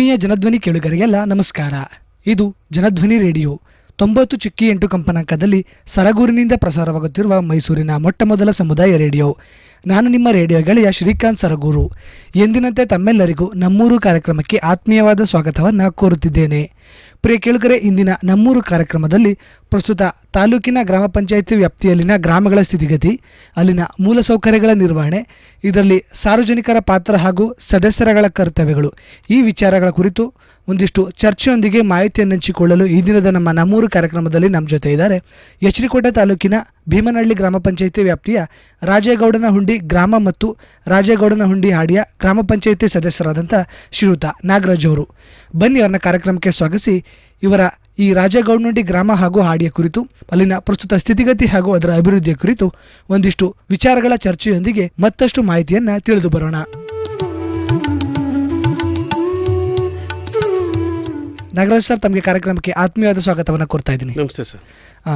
ಆತ್ಮೀಯ ಜನಧ್ವನಿ ಕೇಳುಗರಿಗೆಲ್ಲ ನಮಸ್ಕಾರ. ಇದು ಜನಧ್ವನಿ ರೇಡಿಯೋ. ತೊಂಬತ್ತು ಚಿಕ್ಕಿ ಎಂಟು ಕಂಪನಾಂಕದಲ್ಲಿ ಸರಗೂರಿನಿಂದ ಪ್ರಸಾರವಾಗುತ್ತಿರುವ ಮೈಸೂರಿನ ಮೊಟ್ಟಮೊದಲ ಸಮುದಾಯ ರೇಡಿಯೋ. ನಾನು ನಿಮ್ಮ ರೇಡಿಯೋ ಗೆಳೆಯ ಶ್ರೀಕಾಂತ್ ಸರಗೂರು. ಎಂದಿನಂತೆ ತಮ್ಮೆಲ್ಲರಿಗೂ ನಮ್ಮೂರು ಕಾರ್ಯಕ್ರಮಕ್ಕೆ ಆತ್ಮೀಯವಾದ ಸ್ವಾಗತವನ್ನು ಕೋರುತ್ತಿದ್ದೇನೆ. ಪ್ರಿಯ ಕೇಳುಗರೆ, ಇಂದಿನ ನಮ್ಮೂರು ಕಾರ್ಯಕ್ರಮದಲ್ಲಿ ಪ್ರಸ್ತುತ ತಾಲೂಕಿನ ಗ್ರಾಮ ಪಂಚಾಯಿತಿ ವ್ಯಾಪ್ತಿಯಲ್ಲಿನ ಗ್ರಾಮಗಳ ಸ್ಥಿತಿಗತಿ, ಅಲ್ಲಿನ ಮೂಲಸೌಕರ್ಯಗಳ ನಿರ್ವಹಣೆ, ಇದರಲ್ಲಿ ಸಾರ್ವಜನಿಕರ ಪಾತ್ರ ಹಾಗೂ ಸದಸ್ಯರಗಳ ಕರ್ತವ್ಯಗಳು. ಈ ವಿಚಾರಗಳ ಕುರಿತು ಒಂದಿಷ್ಟು ಚರ್ಚೆಯೊಂದಿಗೆ ಮಾಹಿತಿಯನ್ನು ಹಂಚಿಕೊಳ್ಳಲು ಈ ದಿನದ ನಮ್ಮ ನಮ್ಮೂರು ಕಾರ್ಯಕ್ರಮದಲ್ಲಿ ನಮ್ಮ ಜೊತೆ ಇದ್ದಾರೆ ಯಶ್ರಿಕೋಟೆ ತಾಲೂಕಿನ ಭೀಮನಹಳ್ಳಿ ಗ್ರಾಮ ಪಂಚಾಯಿತಿ ವ್ಯಾಪ್ತಿಯ ರಾಜೇಗೌಡನ ಹುಂಡಿ ಗ್ರಾಮ ಮತ್ತು ರಾಜೇಗೌಡನ ಹುಂಡಿ ಹಾಡಿಯ ಗ್ರಾಮ ಪಂಚಾಯಿತಿ ಸದಸ್ಯರಾದಂಥ ಶ್ರೀಯುತ ನಾಗರಾಜ್ ಅವರು. ಬನ್ನಿ ಅವರನ್ನ ಕಾರ್ಯಕ್ರಮಕ್ಕೆ ಸ್ವಾಗತಿಸಿ. ಇವರ ಈ ರಾಜಗೌಡನಡಿ ಗ್ರಾಮ ಹಾಗೂ ಹಾಡಿಯ ಕುರಿತು, ಅಲ್ಲಿನ ಪ್ರಸ್ತುತ ಸ್ಥಿತಿಗತಿ ಹಾಗೂ ಅದರ ಅಭಿವೃದ್ಧಿಯ ಕುರಿತು ಒಂದಿಷ್ಟು ವಿಚಾರಗಳ ಚರ್ಚೆಯೊಂದಿಗೆ ಮತ್ತಷ್ಟು ಮಾಹಿತಿಯನ್ನು ತಿಳಿದು ಬರೋಣ. ನಾಗರಾಜ್ ಸರ್ ತಮಗೆ ಕಾರ್ಯಕ್ರಮಕ್ಕೆ ಆತ್ಮೀಯವಾದ ಸ್ವಾಗತವನ್ನು ಕೊಡ್ತಾ ಇದ್ದೀನಿ. ನಮಸ್ತೆ ಸರ್.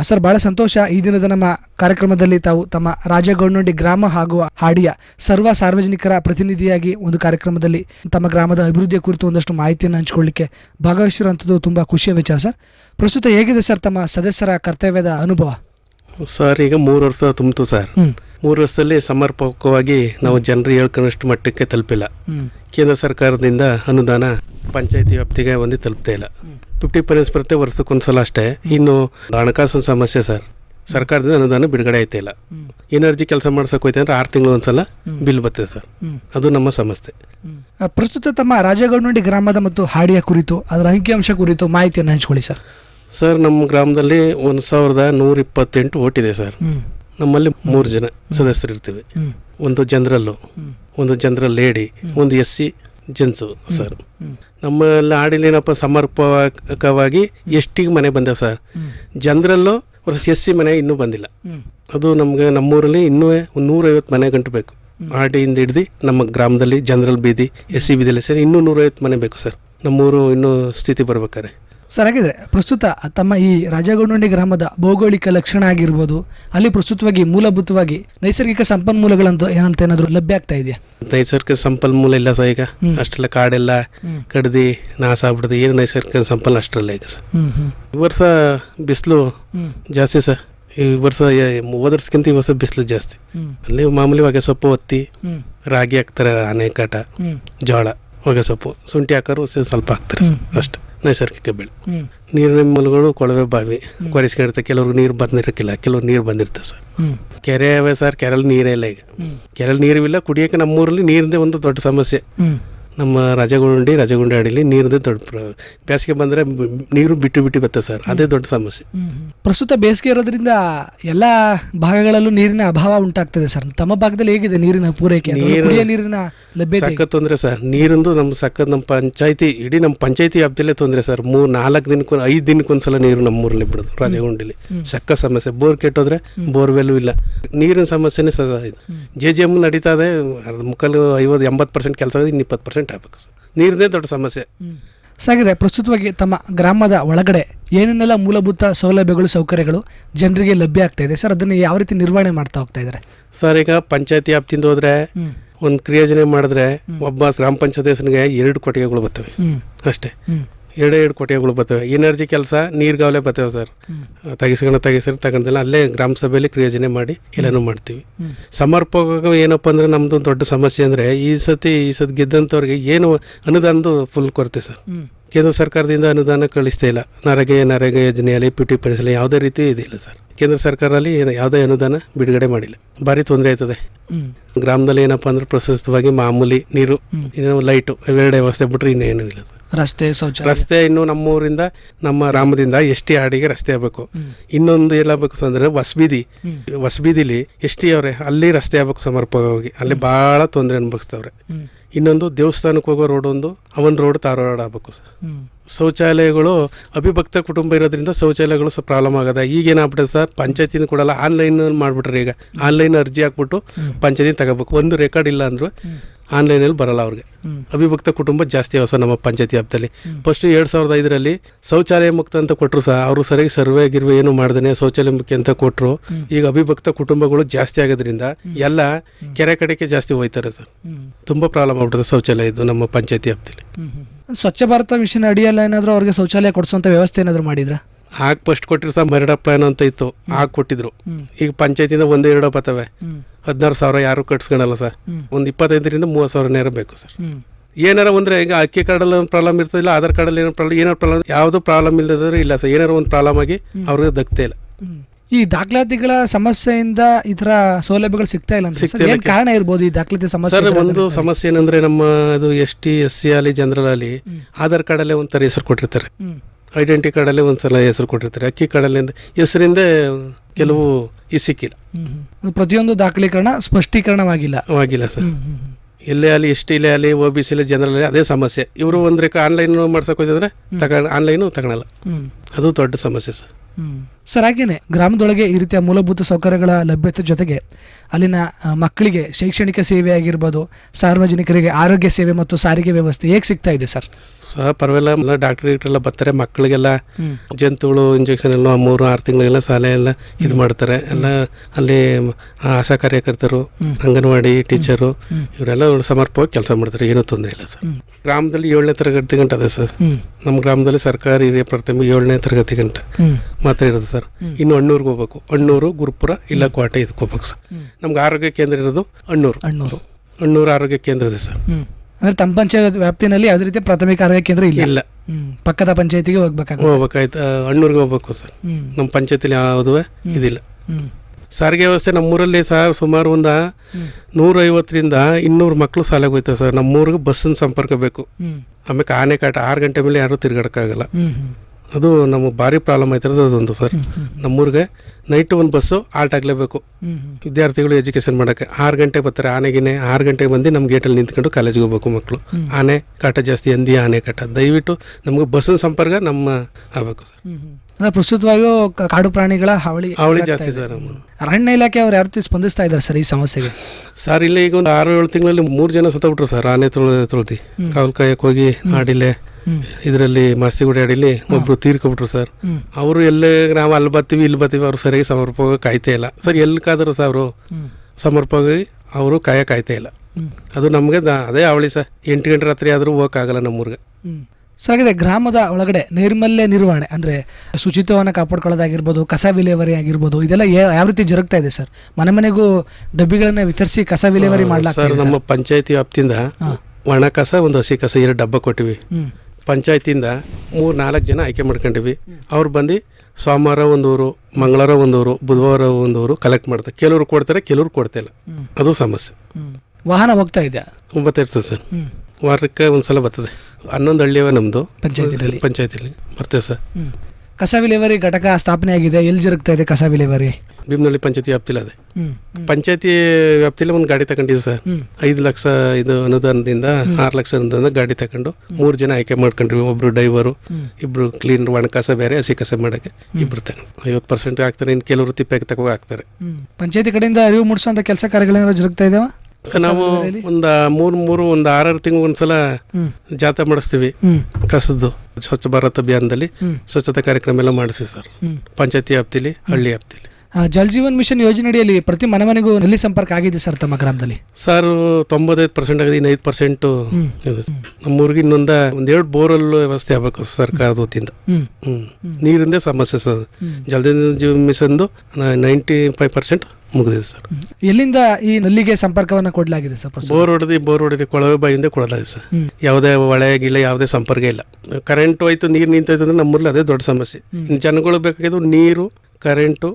ಸರ್ ಬಹಳ ಸಂತೋಷ ಈ ದಿನದ ನಮ್ಮ ಕಾರ್ಯಕ್ರಮದಲ್ಲಿ ತಾವು ತಮ್ಮ ರಾಜಗೌಂಡಿ ಗ್ರಾಮ ಹಾಗೂ ಹಾಡಿಯ ಸರ್ವ ಸಾರ್ವಜನಿಕರ ಪ್ರತಿನಿಧಿಯಾಗಿ ಒಂದು ಕಾರ್ಯಕ್ರಮದಲ್ಲಿ ತಮ್ಮ ಗ್ರಾಮದ ಅಭಿವೃದ್ಧಿಯ ಕುರಿತು ಒಂದಷ್ಟು ಮಾಹಿತಿಯನ್ನು ಹಂಚಿಕೊಳ್ಳಿಕ್ಕೆ ಭಾಗವಹಿಸಿರುವಂಥದ್ದು ತುಂಬ ಖುಷಿಯ ವಿಚಾರ ಸರ್. ಪ್ರಸ್ತುತ ಹೇಗಿದೆ ಸರ್ ತಮ್ಮ ಸದಸ್ಯರ ಕರ್ತವ್ಯದ ಅನುಭವ? ಸರ್ ಈಗ ಮೂರು ವರ್ಷ ತುಂಬಿತು ಸರ್. ಮೂರು ವರ್ಷದಲ್ಲಿ ಸಮರ್ಪಕವಾಗಿ ನಾವು ಜನರು ಹೇಳ್ಕೊಂಡಷ್ಟು ಮಟ್ಟಕ್ಕೆ ತಲುಪಿಲ್ಲ. ಕೇಂದ್ರ ಸರ್ಕಾರದಿಂದ ಅನುದಾನ ಪಂಚಾಯತಿ ವ್ಯಾಪ್ತಿಗೆ ಒಂದು ತಲುಪ್ತಾ ಇಲ್ಲ. ಫಿಫ್ಟಿ ಪರ್ಸೆಂಟ್ ಬರುತ್ತೆ ವರ್ಷಕ್ಕೊಂದ್ಸಲ ಅಷ್ಟೇ. ಇನ್ನು ಹಣಕಾಸಿನ ಸಮಸ್ಯೆ ಸರ್. ಸರ್ಕಾರದಿಂದ ಅನುದಾನ ಬಿಡುಗಡೆ ಆಯ್ತಾ ಇಲ್ಲ. ಎನರ್ಜಿ ಕೆಲಸ ಮಾಡ್ಸಕ್ ಹೋಯ್ತು ಅಂದ್ರೆ ಆರು ತಿಂಗಳು ಒಂದ್ಸಲ ಬಿಲ್ ಬರ್ತದೆ ಸರ್. ಅದು ನಮ್ಮ ಸಮಸ್ಯೆ. ಪ್ರಸ್ತುತ ತಮ್ಮ ರಾಜಗೌಡನುಂಡಿ ಗ್ರಾಮದ ಮತ್ತು ಹಾಡಿಯ ಕುರಿತು ಅದರ ಅಂಕಿಅಂಶ ಕುರಿತು ಮಾಹಿತಿಯನ್ನು ಹಂಚ್ಕೊಳ್ಳಿ ಸರ್. ಸರ್ ನಮ್ಮ ಗ್ರಾಮದಲ್ಲಿ ಒಂದು ಸಾವಿರದ ನೂರ ಇಪ್ಪತ್ತೆಂಟು ಓಟಿದೆ ಸರ್. ನಮ್ಮಲ್ಲಿ ಮೂರು ಜನ ಸದಸ್ಯರು ಇರ್ತೀವಿ. ಒಂದು ಜನರಲ್ಲು ಒಂದು ಜನರಲ್ ಲೇಡಿ ಒಂದು ಎಸ್ ಸಿ ಜೆನ್ಸು ಸರ್. ನಮ್ಮಲ್ಲಿ ಆಡಿಲಿ ಏನಪ್ಪ ಸಮರ್ಪಕವಾಗಿ ಎಷ್ಟಿಗೆ ಮನೆ ಬಂದೇವೆ ಸರ್? ಜನರಲ್ಲು ವರ್ಷ ಎಸ್ ಸಿ ಮನೆ ಇನ್ನೂ ಬಂದಿಲ್ಲ. ಅದು ನಮಗೆ ನಮ್ಮೂರಲ್ಲಿ ಇನ್ನೂ ಒಂದು ನೂರೈವತ್ತು ಮನೆ ಗಂಟು ಬೇಕು. ಆಡಿಯಿಂದ ಹಿಡ್ದು ನಮ್ಮ ಗ್ರಾಮದಲ್ಲಿ ಜನರಲ್ ಬೀದಿ ಎಸ್ ಸಿ ಬೀದಿಯಲ್ಲಿ ಸರ್ ಇನ್ನೂ ನೂರೈವತ್ತು ಮನೆ ಬೇಕು ಸರ್. ನಮ್ಮೂರು ಇನ್ನೂ ಸ್ಥಿತಿ ಬರ್ಬೇಕಾರೆ. ಸರ್ ಹಾಗಿದ್ರೆ ಪ್ರಸ್ತುತ ತಮ್ಮ ಈ ರಾಜಗೊಂಡಿ ಗ್ರಾಮದ ಭೌಗೋಳಿಕ ಲಕ್ಷಣ ಆಗಿರ್ಬೋದು ಅಲ್ಲಿ ಪ್ರಸ್ತುತವಾಗಿ ಮೂಲಭೂತವಾಗಿ ನೈಸರ್ಗಿಕ ಸಂಪನ್ಮೂಲಗಳಂತೂ ಏನಂತ ಏನಾದರೂ ಲಭ್ಯ ಆಗ್ತಾ ಇದೆಯಾ? ನೈಸರ್ಗಿಕ ಸಂಪನ್ಮೂಲ ಇಲ್ಲ ಸರ್ ಈಗ. ಅಷ್ಟೆಲ್ಲ ಕಾಡೆಲ್ಲ ಕಡ್ದಿ ನಾಶ ಆಗ್ಬಿಡ್ದು ಏನು ನೈಸರ್ಗಿಕ ಸಂಪನ್ಮೂಲ ಅಷ್ಟರಲ್ಲ ಈಗ ಸರ್. ಈ ವರ್ಷ ಬಿಸಿಲು ಜಾಸ್ತಿ ಸರ್. ಈ ವರ್ಷ ಯ- ಹೋದ ವರ್ಷಕ್ಕಿಂತ ಈ ವರ್ಷ ಬಿಸಿಲು ಜಾಸ್ತಿ. ಅಲ್ಲಿ ಮಾಮೂಲಿ ಹೊಗೆ ಸೊಪ್ಪು ಒತ್ತಿ ರಾಗಿ ಹಾಕ್ತಾರೆ ಆನೆ ಕಾಟ ಜೋಳ ಹೊಗೆ ಸೊಪ್ಪು ಶುಂಠಿ ಹಾಕೋರು ಸ್ವಲ್ಪ ಹಾಕ್ತಾರೆ. ಅಷ್ಟು. ನೈಸರ್ಗಿಕ ಬೆಳೆ. ನೀರಿನ ಮೂಲಗಳು ಕೊಳವೆ ಬಾವಿ ಕೊರೆಸ್ಕೊಂಡಿರ್ತ ಕೆಲವ್ರಿಗೆ ನೀರು ಬಂದಿರಕ್ಕಿಲ್ಲ ಕೆಲವ್ರು ನೀರು ಬಂದಿರ್ತದೆ ಸರ್. ಕೆರೆ ಅವೆ ಸರ್ ಕೆರೆಯಲ್ಲಿ ನೀರೇ ಇಲ್ಲ ಈಗ. ಕೆರೆಯಲ್ಲಿ ನೀರು ಇಲ್ಲ ಕುಡಿಯೋಕೆ ನಮ್ಮೂರಲ್ಲಿ ನೀರಿಂದೇ ಒಂದು ದೊಡ್ಡ ಸಮಸ್ಯೆ. ನಮ್ಮ ರಜಗುಂಡಿ ರಜಗುಂಡಿ ಅಡಿಲಿ ನೀರದೇ ದೊಡ್ಡ ಬೇಸಿಗೆ ಬಂದರೆ ನೀರು ಬಿಟ್ಟು ಬಿಟ್ಟು ಬರ್ತದೆ ಸರ್. ಅದೇ ದೊಡ್ಡ ಸಮಸ್ಯೆ. ಪ್ರಸ್ತುತ ಬೇಸಿಗೆ ಇರೋದ್ರಿಂದ ಎಲ್ಲ ಭಾಗಗಳಲ್ಲೂ ನೀರಿನ ಅಭಾವ ಉಂಟಾಗ್ತದೆ ಸರ್. ತಮ್ಮ ಭಾಗದಲ್ಲಿ ಹೇಗಿದೆ ನೀರಿನ ಪೂರೈಕೆ? ನೀರಿನ ಲಭ್ಯತೆ? ಸಖತ್ ತೊಂದರೆ ಸರ್. ನೀರಿಂದು ನಮ್ಮ ಸಖತ್ ನಮ್ಮ ಪಂಚಾಯತಿ ಇಡೀ ನಮ್ಮ ಪಂಚಾಯತಿ ವ್ಯಾಪ್ತಿಯಲ್ಲೇ ತೊಂದರೆ ಸರ್. ಮೂರು ನಾಲ್ಕು ದಿನಕ್ಕೊಂದು ಐದು ದಿನಕ್ಕೊಂದ್ಸಲ ನೀರು ನಮ್ಮ ಊರಲ್ಲಿ ಬಿಡೋದು ರಾಜಗುಂಡಿಲಿ. ಸಕ್ಕ ಸಮಸ್ಯೆ. ಬೋರ್ ಕೆಟ್ಟೋದ್ರೆ ಬೋರ್ವೆಲ್ಲೂ ಇಲ್ಲ. ನೀರಿನ ಸಮಸ್ಯೆನೇ ಸದಾ ಇದು. ಜೆ ಜೆ ಎಂ ನಡೀತಾ ಇದೆ. ಅರ್ಧ ಮುಕ್ಕಲು ಐವತ್ತು ಎಂಬತ್ತು ಪರ್ಸೆಂಟ್ ಕೆಲಸ ಇನ್ನು ಇಪ್ಪತ್ತು ಪರ್ಸೆಂಟ್ ಆಗಬೇಕು ಸರ್. ದೊಡ್ಡ ಸಮಸ್ಯೆ. ಸಾಗಿದ್ರೆ ಪ್ರಸ್ತುತವಾಗಿ ತಮ್ಮ ಗ್ರಾಮದ ಒಳಗಡೆ ಏನೇನೆಲ್ಲ ಮೂಲಭೂತ ಸೌಲಭ್ಯಗಳು ಸೌಕರ್ಯಗಳು ಜನರಿಗೆ ಲಭ್ಯ ಆಗ್ತಾ ಇದೆ? ಸರ್ ಅದನ್ನು ಯಾವ ರೀತಿ ನಿರ್ವಹಣೆ ಮಾಡ್ತಾ ಹೋಗ್ತಾ ಇದ್ದಾರೆ? ಸರ್ ಈಗ ಪಂಚಾಯತಿ ವ್ಯಾಪ್ತಿಯಿಂದ ಹೋದ್ರೆ ಒಂದು ಕ್ರಿಯೋಜನೆ ಮಾಡಿದ್ರೆ ಒಬ್ಬ ಗ್ರಾಮ ಪಂಚಾಯತ್ ಎರಡು ಕೊಟ್ಟಿಗೆಗಳು ಬರ್ತವೆ. ಅಷ್ಟೇ. ಎರಡೇ ಎರಡು ಕೋಟಿಗಳು ಬರ್ತವೆ. ಎನರ್ಜಿ ಕೆಲಸ ನೀರ್ಗಾವಲೆ ಬರ್ತವೆ ಸರ್. ತೆಗಿಸ್ಕೊಂಡು ತೆಗಿಸ್ಕೊಂಡು ತಗೊಂಡಿಲ್ಲ ಅಲ್ಲೇ ಗ್ರಾಮ ಸಭೆಯಲ್ಲಿ ಕ್ರಿಯೋಜನೆ ಮಾಡಿ ಎಲ್ಲನೂ ಮಾಡ್ತೀವಿ. ಸಮರ್ಪಕ ಏನಪ್ಪ ಅಂದ್ರೆ ನಮ್ಮದು ದೊಡ್ಡ ಸಮಸ್ಯೆ ಅಂದರೆ ಈ ಸತಿ ಈ ಸತಿ ಗೆದ್ದಂಥವ್ರಿಗೆ ಏನು ಅನುದಾನದ್ದು ಫುಲ್ ಕೊರತೆ ಸರ್. ಕೇಂದ್ರ ಸರ್ಕಾರದಿಂದ ಅನುದಾನ ಕಳಿಸ್ತಾ ಇಲ್ಲ. ನರೇಗೆ ನರಗೆ ಯೋಜನೆಯಲ್ಲಿ ಪಿ ಟಿ ಪಡಿಸಲಿ ಯಾವುದೇ ರೀತಿ ಇದಿಲ್ಲ ಸರ್. ಕೇಂದ್ರ ಸರ್ಕಾರಲ್ಲಿ ಏನು- ಯಾವುದೇ ಅನುದಾನ ಬಿಡುಗಡೆ ಮಾಡಿಲ್ಲ. ಭಾರಿ ತೊಂದರೆ ಆಯ್ತದೆ. ಗ್ರಾಮದಲ್ಲಿ ಏನಪ್ಪ ಅಂದ್ರೆ ಪ್ರಶಸ್ತವಾಗಿ ಮಾಮೂಲಿ ನೀರು ಇನ್ನೇನು ಲೈಟು ಇವೆರಡು ವ್ಯವಸ್ಥೆ ಬಿಟ್ರೆ ಇನ್ನೇನು ಇಲ್ಲ ರಸ್ತೆ ರಸ್ತೆ ಇನ್ನು ನಮ್ಮೂರಿಂದ ನಮ್ಮ ರಾಮದಿಂದ ಎಸ್ ಟಿ ಆಡಿಗೆ ರಸ್ತೆ ಆಗಬೇಕು. ಇನ್ನೊಂದು ಏನಾಗಬೇಕು ಅಂದ್ರೆ ವಸಬೀದಿ ವಸಬೀದಿಲಿ ಎಸ್ ಟಿ ಅವರೇ ಅಲ್ಲಿ ರಸ್ತೆ ಆಗಬೇಕು ಸಮರ್ಪಕವಾಗಿ. ಅಲ್ಲಿ ಭಾಳ ತೊಂದರೆ ಅನುಭವಿಸ್ತವ್ರೆ. ಇನ್ನೊಂದು ದೇವಸ್ಥಾನಕ್ಕೆ ಹೋಗೋ ರೋಡ್ ಒಂದು ಅವನ್ ರೋಡ್ ತಾರೋ ರೋಡ್ ಆಗಬೇಕು ಸರ್. ಶೌಚಾಲಯಗಳು ಅವಿಭಕ್ತ ಕುಟುಂಬ ಇರೋದ್ರಿಂದ ಶೌಚಾಲಯಗಳು ಸಹ ಪ್ರಾಬ್ಲಮ್ ಆಗದ. ಈಗ ಏನಾಗ್ಬಿಟ್ಟೆ ಸರ್? ಪಂಚಾಯತಿನ ಕೊಡಲ್ಲ ಆನ್ಲೈನ್ ಮಾಡಿಬಿಟ್ರೆ ಈಗ. ಆನ್ಲೈನ್ ಅರ್ಜಿ ಹಾಕ್ಬಿಟ್ಟು ಪಂಚಾಯತಿನ ತಗೋಬೇಕು. ಒಂದು ರೆಕಾರ್ಡ್ ಇಲ್ಲ ಅಂದ್ರು ಆನ್ಲೈನಲ್ಲಿ ಬರಲ್ಲ ಅವ್ರಿಗೆ. ಅಭಿಭಕ್ತ ಅವಿಭಕ್ತ ಕುಟುಂಬ ಜಾಸ್ತಿ ಹೊಸ ಸರ್ ನಮ್ಮ ಪಂಚಾಯತಿ ಹಬ್ಬದಲ್ಲಿ. ಫಸ್ಟ್ ಎರಡು ಸಾವಿರದ ಐದರಲ್ಲಿ ಶೌಚಾಲಯ ಮುಕ್ತ ಅಂತ ಕೊಟ್ಟರು ಸಹ ಅವರು ಸರಿಯಾಗಿ ಸರ್ವೆ ಗಿರ್ವೆ ಏನು ಮಾಡ್ದೇ ಶೌಚಾಲಯ ಮುಖ್ಯ ಅಂತ ಕೊಟ್ಟರು ಈಗ ಅವಿಭಕ್ತ ಕುಟುಂಬಗಳು ಜಾಸ್ತಿ ಆಗೋದ್ರಿಂದ ಎಲ್ಲ ಕೆರೆ ಕಡೆಗೆ ಜಾಸ್ತಿ ಹೋಯ್ತಾರೆ ಸರ್. ತುಂಬ ಪ್ರಾಬ್ಲಮ್ ಆಗ್ಬಿಡುತ್ತೆ ಶೌಚಾಲಯ ಇದು ನಮ್ಮ ಪಂಚಾಯತಿ ಹಬ್ಬದಲ್ಲಿ. ಸ್ವಚ್ಛ ಭಾರತ ಮಿಷನ್ ಅಡಿಯಲ್ಲ ಏನಾದರೂ ಅವ್ರಿಗೆ ಶೌಚಾಲಯ ಕೊಡಿಸುವಂಥ ವ್ಯವಸ್ಥೆ ಏನಾದರೂ ಮಾಡಿದ್ರಾ? ಆಗ ಫಸ್ಟ್ ಕೊಟ್ಟಿರೋ ಸಹ ಮರಡ ಪ್ಲಾನ್ ಅಂತ ಇತ್ತು. ಆಗ ಕೊಟ್ಟಿದ್ರು. ಈಗ ಪಂಚಾಯತಿಂದ ಒಂದು ಎರಡು ಬರ್ತವೆ. ಹದಿನಾರು ಸಾವಿರ ಯಾರು ಕಟ್ಸ್ಕೊಳಲ್ಲ ಸರ್. ಒಂದು ಇಪ್ಪತ್ತೈದರಿಂದ ಮೂವತ್ತು ಸಾವಿರ ನೇರ ಬೇಕು ಸರ್ ಏನಾರ ಅಂದ್ರೆ ಈಗ ಅಕ್ಕಿ ಕಾರ್ಡಲ್ಲಿ ಒಂದು ಪ್ರಾಬ್ಲಮ್ ಇರ್ತದಿಲ್ಲ ಆಧಾರ್ ಕಾರ್ಡಲ್ಲಿ ಏನೋ ಪ್ರಾಬ್ಲಮ್ ಏನೋ ಪ್ರಾಬ್ಲಮ್ ಯಾವುದು ಪ್ರಾಬ್ಲಮ್ ಇಲ್ಲದ್ರೆ ಇಲ್ಲ ಸರ್. ಏನಾರ ಒಂದು ಪ್ರಾಬ್ಲಮ್ ಆಗಿ ಅವ್ರಿಗೆ ದಕ್ತೇ ಇಲ್ಲ. ಈ ದಾಖಲಾತಿಗಳ ಸಮಸ್ಯೆಯಿಂದ ಈ ತರ ಸೌಲಭ್ಯಗಳು ಸಿಗ್ತಾ ಇಲ್ಲ ಅಂತ ಸಿಗ್ತಾ ಇಲ್ಲ. ಏನ್ ಕಾರಣ ಇರ್ಬೋದು ಈ ದಾಖಲಾತಿ ಸಮಸ್ಯೆ ಸರ್ ಒಂದು ಇರೋದಕ್ಕೆ? ಸಮಸ್ಯೆ ಏನಂದ್ರೆ ನಮ್ಮ ಅದು ಎಸ್ ಟಿ ಎಸ್ ಸಿ ಅಲ್ಲಿ ಜನರಲ್ ಅಲ್ಲಿ ಆಧಾರ್ ಕಾರ್ಡಲ್ಲೇ ಒಂಥರ ಹೆಸರು ಕೊಟ್ಟಿರ್ತಾರೆ ಹ್ಮ್. ಐಡೆಂಟಿ ಕಾರ್ಡಲ್ಲೇ ಒಂದ್ಸಲ ಹೆಸರು ಕೊಟ್ಟಿರ್ತಾರೆ ಅಕ್ಕಿ ಕಾರ್ಡಲ್ಲಿ ಹೆಸರಿಂದ ಕೆಲವು ಈ ಸಿಕ್ಕಿಲ್ಲ ಹ್ಮ್ ಹ್ಮ್. ಅದು ಪ್ರತಿಯೊಂದು ದಾಖಲೀಕರಣ ಸ್ಪಷ್ಟೀಕರಣವಾಗಿಲ್ಲ ಆಗಿಲ್ಲ ಸರ್ ಹ್ಮ್ ಹ್ಮ್ ಹ್ಮ್. ಎಲ್ಲೇ ಅಲ್ಲಿ ಎಸ್ ಟಿ ಅಲ್ಲಿ ಒ ಬಿ ಸಿ ಜನರಲ್ ಅದೇ ಸಮಸ್ಯೆ ಇವರು ಒಂದ್ರೆ ಆನ್ಲೈನ್ ಮಾಡ್ಸಕ್ ಹೋದ್ರೆ ತಗೊಂಡು ಆನ್ಲೈನು ತಗೊಳಲ್ಲ ಹ್ಮ್ ಅದು ದೊಡ್ಡ ಸಮಸ್ಯೆ ಸರ್. ಸರ್, ಹಾಗೇನೆ ಗ್ರಾಮದೊಳಗೆ ಈ ರೀತಿಯ ಮೂಲಭೂತ ಸೌಕರ್ಯಗಳ ಲಭ್ಯತೆ ಜೊತೆಗೆ ಅಲ್ಲಿನ ಮಕ್ಕಳಿಗೆ ಶೈಕ್ಷಣಿಕ ಸೇವೆ ಆಗಿರ್ಬೋದು, ಸಾರ್ವಜನಿಕರಿಗೆ ಆರೋಗ್ಯ ಸೇವೆ ಮತ್ತು ಸಾರಿಗೆ ವ್ಯವಸ್ಥೆ ಹೇಗೆ ಸಿಗ್ತಾ ಇದೆ ಸರ್? ಸಹ ಪರವಾಗಿಲ್ಲ ಎಲ್ಲ ಡಾಕ್ಟರ್ ಎಲ್ಲ ಬರ್ತಾರೆ ಮಕ್ಕಳಿಗೆಲ್ಲ. ಜಂತುಗಳು ಇಂಜೆಕ್ಷನ್ ಎಲ್ಲ ಮೂರು ಆರು ತಿಂಗಳಿಗೆಲ್ಲ ಶಾಲೆ ಎಲ್ಲ ಇದು ಮಾಡ್ತಾರೆ. ಎಲ್ಲ ಅಲ್ಲಿ ಆಶಾ ಕಾರ್ಯಕರ್ತರು ಅಂಗನವಾಡಿ ಟೀಚರು ಇವರೆಲ್ಲ ಸಮರ್ಪವಾಗಿ ಕೆಲಸ ಮಾಡ್ತಾರೆ ಏನೂ ತೊಂದರೆ ಇಲ್ಲ ಸರ್. ಗ್ರಾಮದಲ್ಲಿ ಏಳನೇ ತರಗತಿ ಗಂಟೆ ಅದೇ ಸರ್. ನಮ್ಮ ಗ್ರಾಮದಲ್ಲಿ ಸರ್ಕಾರಿ ಹಿರಿಯ ಪ್ರಾಥಮಿಕ ಏಳನೇ ತರಗತಿ ಗಂಟೆ ಮಾತ್ರ ಇರೋದು ಸರ್. ಇನ್ನು ಅಣ್ಣೂರ್ಗೆ ಹೋಗ್ಬೇಕು. ಅಣ್ಣೂರು ಗುರುಪುರ ಇಲ್ಲ ಕೋಟೆ ಇದಕ್ಕೆ ಹೋಗ್ಬೇಕು ಸರ್. ನಮ್ಗೆ ಆರೋಗ್ಯ ಕೇಂದ್ರ ಇರೋದು ಅಣ್ಣೂರು. ಅಣ್ಣೂರು. ಅಣ್ಣೂರು ಆರೋಗ್ಯ ಕೇಂದ್ರ ಇದೆ ಸರ್. ಅಂದ್ರೆ ತಮ್ಮ ಪಂಚಾಯತ್ ವ್ಯಾಪ್ತಿನಲ್ಲಿ ಯಾವುದೇ ರೀತಿ ಪ್ರಾಥಮಿಕ ಆರೋಗ್ಯ ಕೇಂದ್ರ ಇಲ್ಲ. ಇಲ್ಲ. ಹ್ಮ್. ಪಕ್ಕದ ಪಂಚಾಯತಿಗೆ ಹೋಗ್ಬೇಕಾಗುತ್ತೆ. ಹೋಗ್ಬೇಕಾಯ್ತು. ಅಣ್ಣೂರಿಗೆ ಹೋಗ್ಬೇಕು ಸರ್. ಹ್ಮ್. ನಮ್ಮ ಪಂಚಾಯತಿಲಿ ಯಾವುದೂ ಇದಿಲ್ಲ. ಹ್ಮ್. ಸಾರಿಗೆ ವ್ಯವಸ್ಥೆ ನಮ್ಮೂರಲ್ಲಿ ಸಹ ಸುಮಾರು ಒಂದು ನೂರೈವತ್ತರಿಂದ ಇನ್ನೂರು ಮಕ್ಕಳು ಶಾಲೆಗೆ ಹೋಯ್ತವೆ ಸರ್. ನಮ್ಮೂರಿಗೆ ಬಸ್ಸಿನ ಸಂಪರ್ಕ ಬೇಕು. ಹ್ಮ್. ಆಮೇಲೆ ಆನೆ ಕಾಟ ಆರು ಗಂಟೆ ಮೇಲೆ ಯಾರೂ ತಿರ್ಗಾಡಕ್ಕಾಗಲ್ಲ. ಹ್ಮ್ ಹ್ಮ್. ಅದು ನಮಗೆ ಭಾರಿ ಪ್ರಾಬ್ಲಮ್ ಆಯ್ತಿರೋದು ಅದೊಂದು ಸರ್. ನಮ್ಮೂರಿಗೆ ನೈಟ್ ಒಂದು ಬಸ್ಸು ಆಲ್ಟ್ ಆಗಲೇಬೇಕು. ವಿದ್ಯಾರ್ಥಿಗಳು ಎಜುಕೇಷನ್ ಮಾಡೋಕ್ಕೆ. ಆರು ಗಂಟೆಗೆ ಬರ್ತಾರೆ ಆನೆಗಿನೇ ಆರು ಗಂಟೆಗೆ ಬಂದು ನಮ್ಮ ಗೇಟಲ್ಲಿ ನಿಂತ್ಕೊಂಡು ಕಾಲೇಜಿಗೆ ಹೋಗ್ಬೇಕು ಮಕ್ಕಳು ಆನೆ ಕಾಟ ಜಾಸ್ತಿ ಹಂದಿ ಆನೆ ಕಾಟ. ದಯವಿಟ್ಟು ನಮಗೆ ಬಸ್ಸಿನ ಸಂಪರ್ಕ ನಮ್ಮ ಆಗಬೇಕು ಸರ್. ಅಂದ್ರೆ ಪ್ರಸ್ತುತವಾಗಿಯೂ ಕಾಡು ಪ್ರಾಣಿಗಳ ಹಾವಳಿ ಹಾವಳಿ ಜಾಸ್ತಿ ಸರ್ ಅರಣ್ಯ ಇಲಾಖೆ ಅವ್ರು ಯಾವ ರೀತಿ ಸ್ಪಂದಿಸ್ತಾ ಇದ್ದಾರೆ ಸರ್ ಈ ಸಮಸ್ಯೆಗೆ? ಸರ್ ಇಲ್ಲಿ ಈಗ ಒಂದು ಆರು ಏಳು ತಿಂಗಳಲ್ಲಿ ಮೂರು ಜನ ಸುತ್ತಬಿಟ್ರು ಸರ್. ಆನೆ ತುಳ ತೊಳ್ದು. ಕಾವಲ್ ಕಾಯಕ್ಕೆ ಹೋಗಿ ಆಡಿಲೆ. ಇದರಲ್ಲಿ ಮಸ್ತಿಗುಡಿ ಅಡಿಲಿ ಒಬ್ರು ತೀರ್ಕೊಬಿಟ್ರು ಸರ್. ಅವರು ಎಲ್ಲೇ ನಾವು ಅಲ್ಲಿ ಬರ್ತೀವಿ ಇಲ್ಲಿ ಬರ್ತೀವಿ ಅವರು ಸರಿಯಾಗಿ ಸಮರ್ಪಕ ಕಾಯ್ತಾ ಇಲ್ಲ. ಸರ್ ಎಲ್ಲಿ ಕಾದ್ರು ಸರ್ ಅವರು ಸಮರ್ಪವಾಗಿ ಅವರು ಕಾಯ ಕಾಯ್ತಾ ಇಲ್ಲ. ಅದು ನಮಗೆ ಅದೇ ಅವಳಿ ಸರ್. ಎಂಟು ಗಂಟೆ ರಾತ್ರಿ ಆದರೂ ಹೋಗೋಕ್ಕಾಗಲ್ಲ ನಮ್ಮೂರಿಗೆ. ಹಾಗಿದೆ ಗ್ರಾಮದ ಒಳಗಡೆ ನೈರ್ಮಲ್ಯ ನಿರ್ವಹಣೆ ಅಂದ್ರೆ ಶುಚಿತ್ವವನ್ನು ಕಾಪಾಡ್ಕೊಳ್ಳೋದಾಗಿರ್ಬೋದು ಕಸ ವಿಲೇವಾರಿ ಆಗಿರ್ಬೋದು ಇದೆಲ್ಲ ಯಾವ ರೀತಿ ಜರುಗ್ತಾ ಇದೆ ಸರ್? ಮನೆ ಮನೆಗೂ ಡಬ್ಬಿಗಳನ್ನ ವಿತರಿಸಿ ಕಸ ವಿಲೇವಾರಿ ಸರ್ ಮಾಡ್ಲಾಗ್ತದೆ ನಮ್ಮ ಪಂಚಾಯತಿ ವ್ಯಾಪ್ತಿಯಿಂದ ಒಣ ಕಸ ಒಂದು ಹಸಿ ಕಸ ಎರಡು ಡಬ್ಬ ಕೊಟ್ಟಿವಿ. ಪಂಚಾಯತಿಯಿಂದ ಮೂರು ನಾಲ್ಕು ಜನ ಆಯ್ಕೆ ಮಾಡ್ಕೊಂಡಿವಿ. ಅವ್ರು ಬಂದು ಸೋಮವಾರ ಒಂದೂರು ಮಂಗಳವಾರ ಒಂದೂರು ಬುಧವಾರ ಒಂದೂರು ಕಲೆಕ್ಟ್ ಮಾಡ್ತಾರೆ. ಕೆಲವರು ಕೊಡ್ತಾರೆ ಕೆಲವರು ಕೊಡ್ತಾ ಇಲ್ಲ. ಅದು ಸಮಸ್ಯೆ. ವಾಹನ ಹೋಗ್ತಾ ಇದೆ ಒಂಬತ್ತು ಇರ್ತದೆ ಸರ್. ವಾರಕ್ಕೆ ಒಂದು ಸಲ ಬರ್ತದೆ. ಹನ್ನೊಂದು ಹಳ್ಳಿಯವ ನಮ್ಮದು ಪಂಚಾಯತಿನಲ್ಲಿ. ಪಂಚಾಯತಿಲಿ ಬರ್ತೇವೆ ಸರ್. ಕಸ ವಿಲೇವಾರಿ ಘಟಕ ಸ್ಥಾಪನೆ ಆಗಿದೆ ಎಲ್ಲಿ ಜರುಗ್ತಾ ಇದೆ ಕಸ ವಿಲೇವಾರಿ ಭೀಮನಹಳ್ಳಿ ಪಂಚಾಯತಿ ವ್ಯಾಪ್ತಿಲ್ಲ ಅದೇ. ಪಂಚಾಯತಿ ವ್ಯಾಪ್ತಿಲಿ ಒಂದು ಗಾಡಿ ತಗೊಂಡಿವಿ ಸರ್. ಐದು ಲಕ್ಷ ಇದು ಅನುದಾನದಿಂದ ಆರು ಲಕ್ಷ ಅನುದಾನದಿಂದ ಗಾಡಿ ತಗೊಂಡು ಮೂರು ಜನ ಆಯ್ಕೆ ಮಾಡ್ಕೊಂಡ್ರಿ ಒಬ್ರು ಡೈವರು ಇಬ್ರು ಕ್ಲೀನ್ ಒಣ ಕಸ ಬೇರೆ ಹಸಿ ಕಸ ಮಾಡಕ್ಕೆ ಇಬ್ರು ತಗೊಂಡು. ಐವತ್ತು ಪರ್ಸೆಂಟ್ ಹಾಕ್ತಾರೆ ಇನ್ನು ಕೆಲವರು ತಿಪ್ಪೆಗೆ ತಗೋ ಹಾಕ್ತಾರೆ ಪಂಚಾಯತಿ ಕಡೆಯಿಂದ ಅರಿವು ಮೂಡಿಸುವಂತ ಕೆಲಸ ಕಾರ್ಯಗಳೇನಾದ್ರು ಜರುಗ್ತಾ ಇದಾವ? ಸೊ ನಾವು ಒಂದು ಮೂರು ಮೂರು ಒಂದು ಆರಾರು ತಿಂಗಳು ಒಂದ್ಸಲ ಜಾಥಾ ಮಾಡಿಸ್ತೀವಿ. ಕಸದ್ದು. ಸ್ವಚ್ಛ ಭಾರತ್ ಅಭಿಯಾನದಲ್ಲಿ ಸ್ವಚ್ಛತಾ ಕಾರ್ಯಕ್ರಮ ಎಲ್ಲ ಮಾಡಿಸ್ತೀವಿ ಸರ್. ಪಂಚಾಯತಿ ವ್ಯಾಪ್ತಿಲಿ ಹಳ್ಳಿ ವ್ಯಾಪ್ತಿಲಿ. ಜಲ್ ಜೀವನ್ ಮಿಷನ್ ಯೋಜನೆಯಡಿಯಲ್ಲಿ ಪ್ರತಿ ಮನೆ ಮನೆಗೂ ನಲ್ಲಿ ಸಂಪರ್ಕ ಆಗಿದೆ ಸರ್ ತಮ್ಮ ಗ್ರಾಮದಲ್ಲಿ? ಸರ್ ತೊಂಬತ್ತೈದು ಪರ್ಸೆಂಟ್ ಆಗಿದೆ ಇನ್ನು ಐದು ನಮ್ಮ ನಮ್ಮೂರಿಗೆ ಇನ್ನೊಂದ ಒಂದೆರಡು ಬೋರ್ವೆಲ್ ವ್ಯವಸ್ಥೆ ಆಗಬೇಕು ಸರ್ಕಾರದ ವತಿಯಿಂದ. ನೀರಿಂದೇ ಸಮಸ್ಯೆ ಸರ್. ಜಲ್ ಜೀವನ್ ಮಿಷನ್ದು ನೈಂಟಿ ಫೈವ್ ಪರ್ಸೆಂಟ್ ಮುಗಿದಿದೆ ಸರ್. ಎಲ್ಲಿಂದ ಈ ನಲ್ಲಿಗೆ ಸಂಪರ್ಕವನ್ನ ಕೊಡಲಾಗಿದೆ ಸರ್ ಪ್ರಸ್ತುತ? ಬೋರ್ ಹೊಡೆದು ಬೋರ್ ಹೊಡೆದು ಕೊಳವೆ ಬಾಯಿಂದ ಕೊಡಲಾಗಿದೆ ಸರ್. ಹ್ಮ್. ಯಾವುದೇ ಹೊಳೆ ಗಿಳೆ ಯಾವುದೇ ಸಂಪರ್ಕ ಇಲ್ಲ. ಕರೆಂಟ್ ಹೋಯ್ತು ನೀರು ನಿಂತೋಯ್ತು ಅಂದ್ರೆ ನಮ್ಮೂರಲ್ಲಿ ಅದೇ ದೊಡ್ಡ ಸಮಸ್ಯೆ. ಇನ್ನು ಜನಗಳು ಬೇಕಾಗಿದ್ದು ನೀರು ಕರೆಂಟು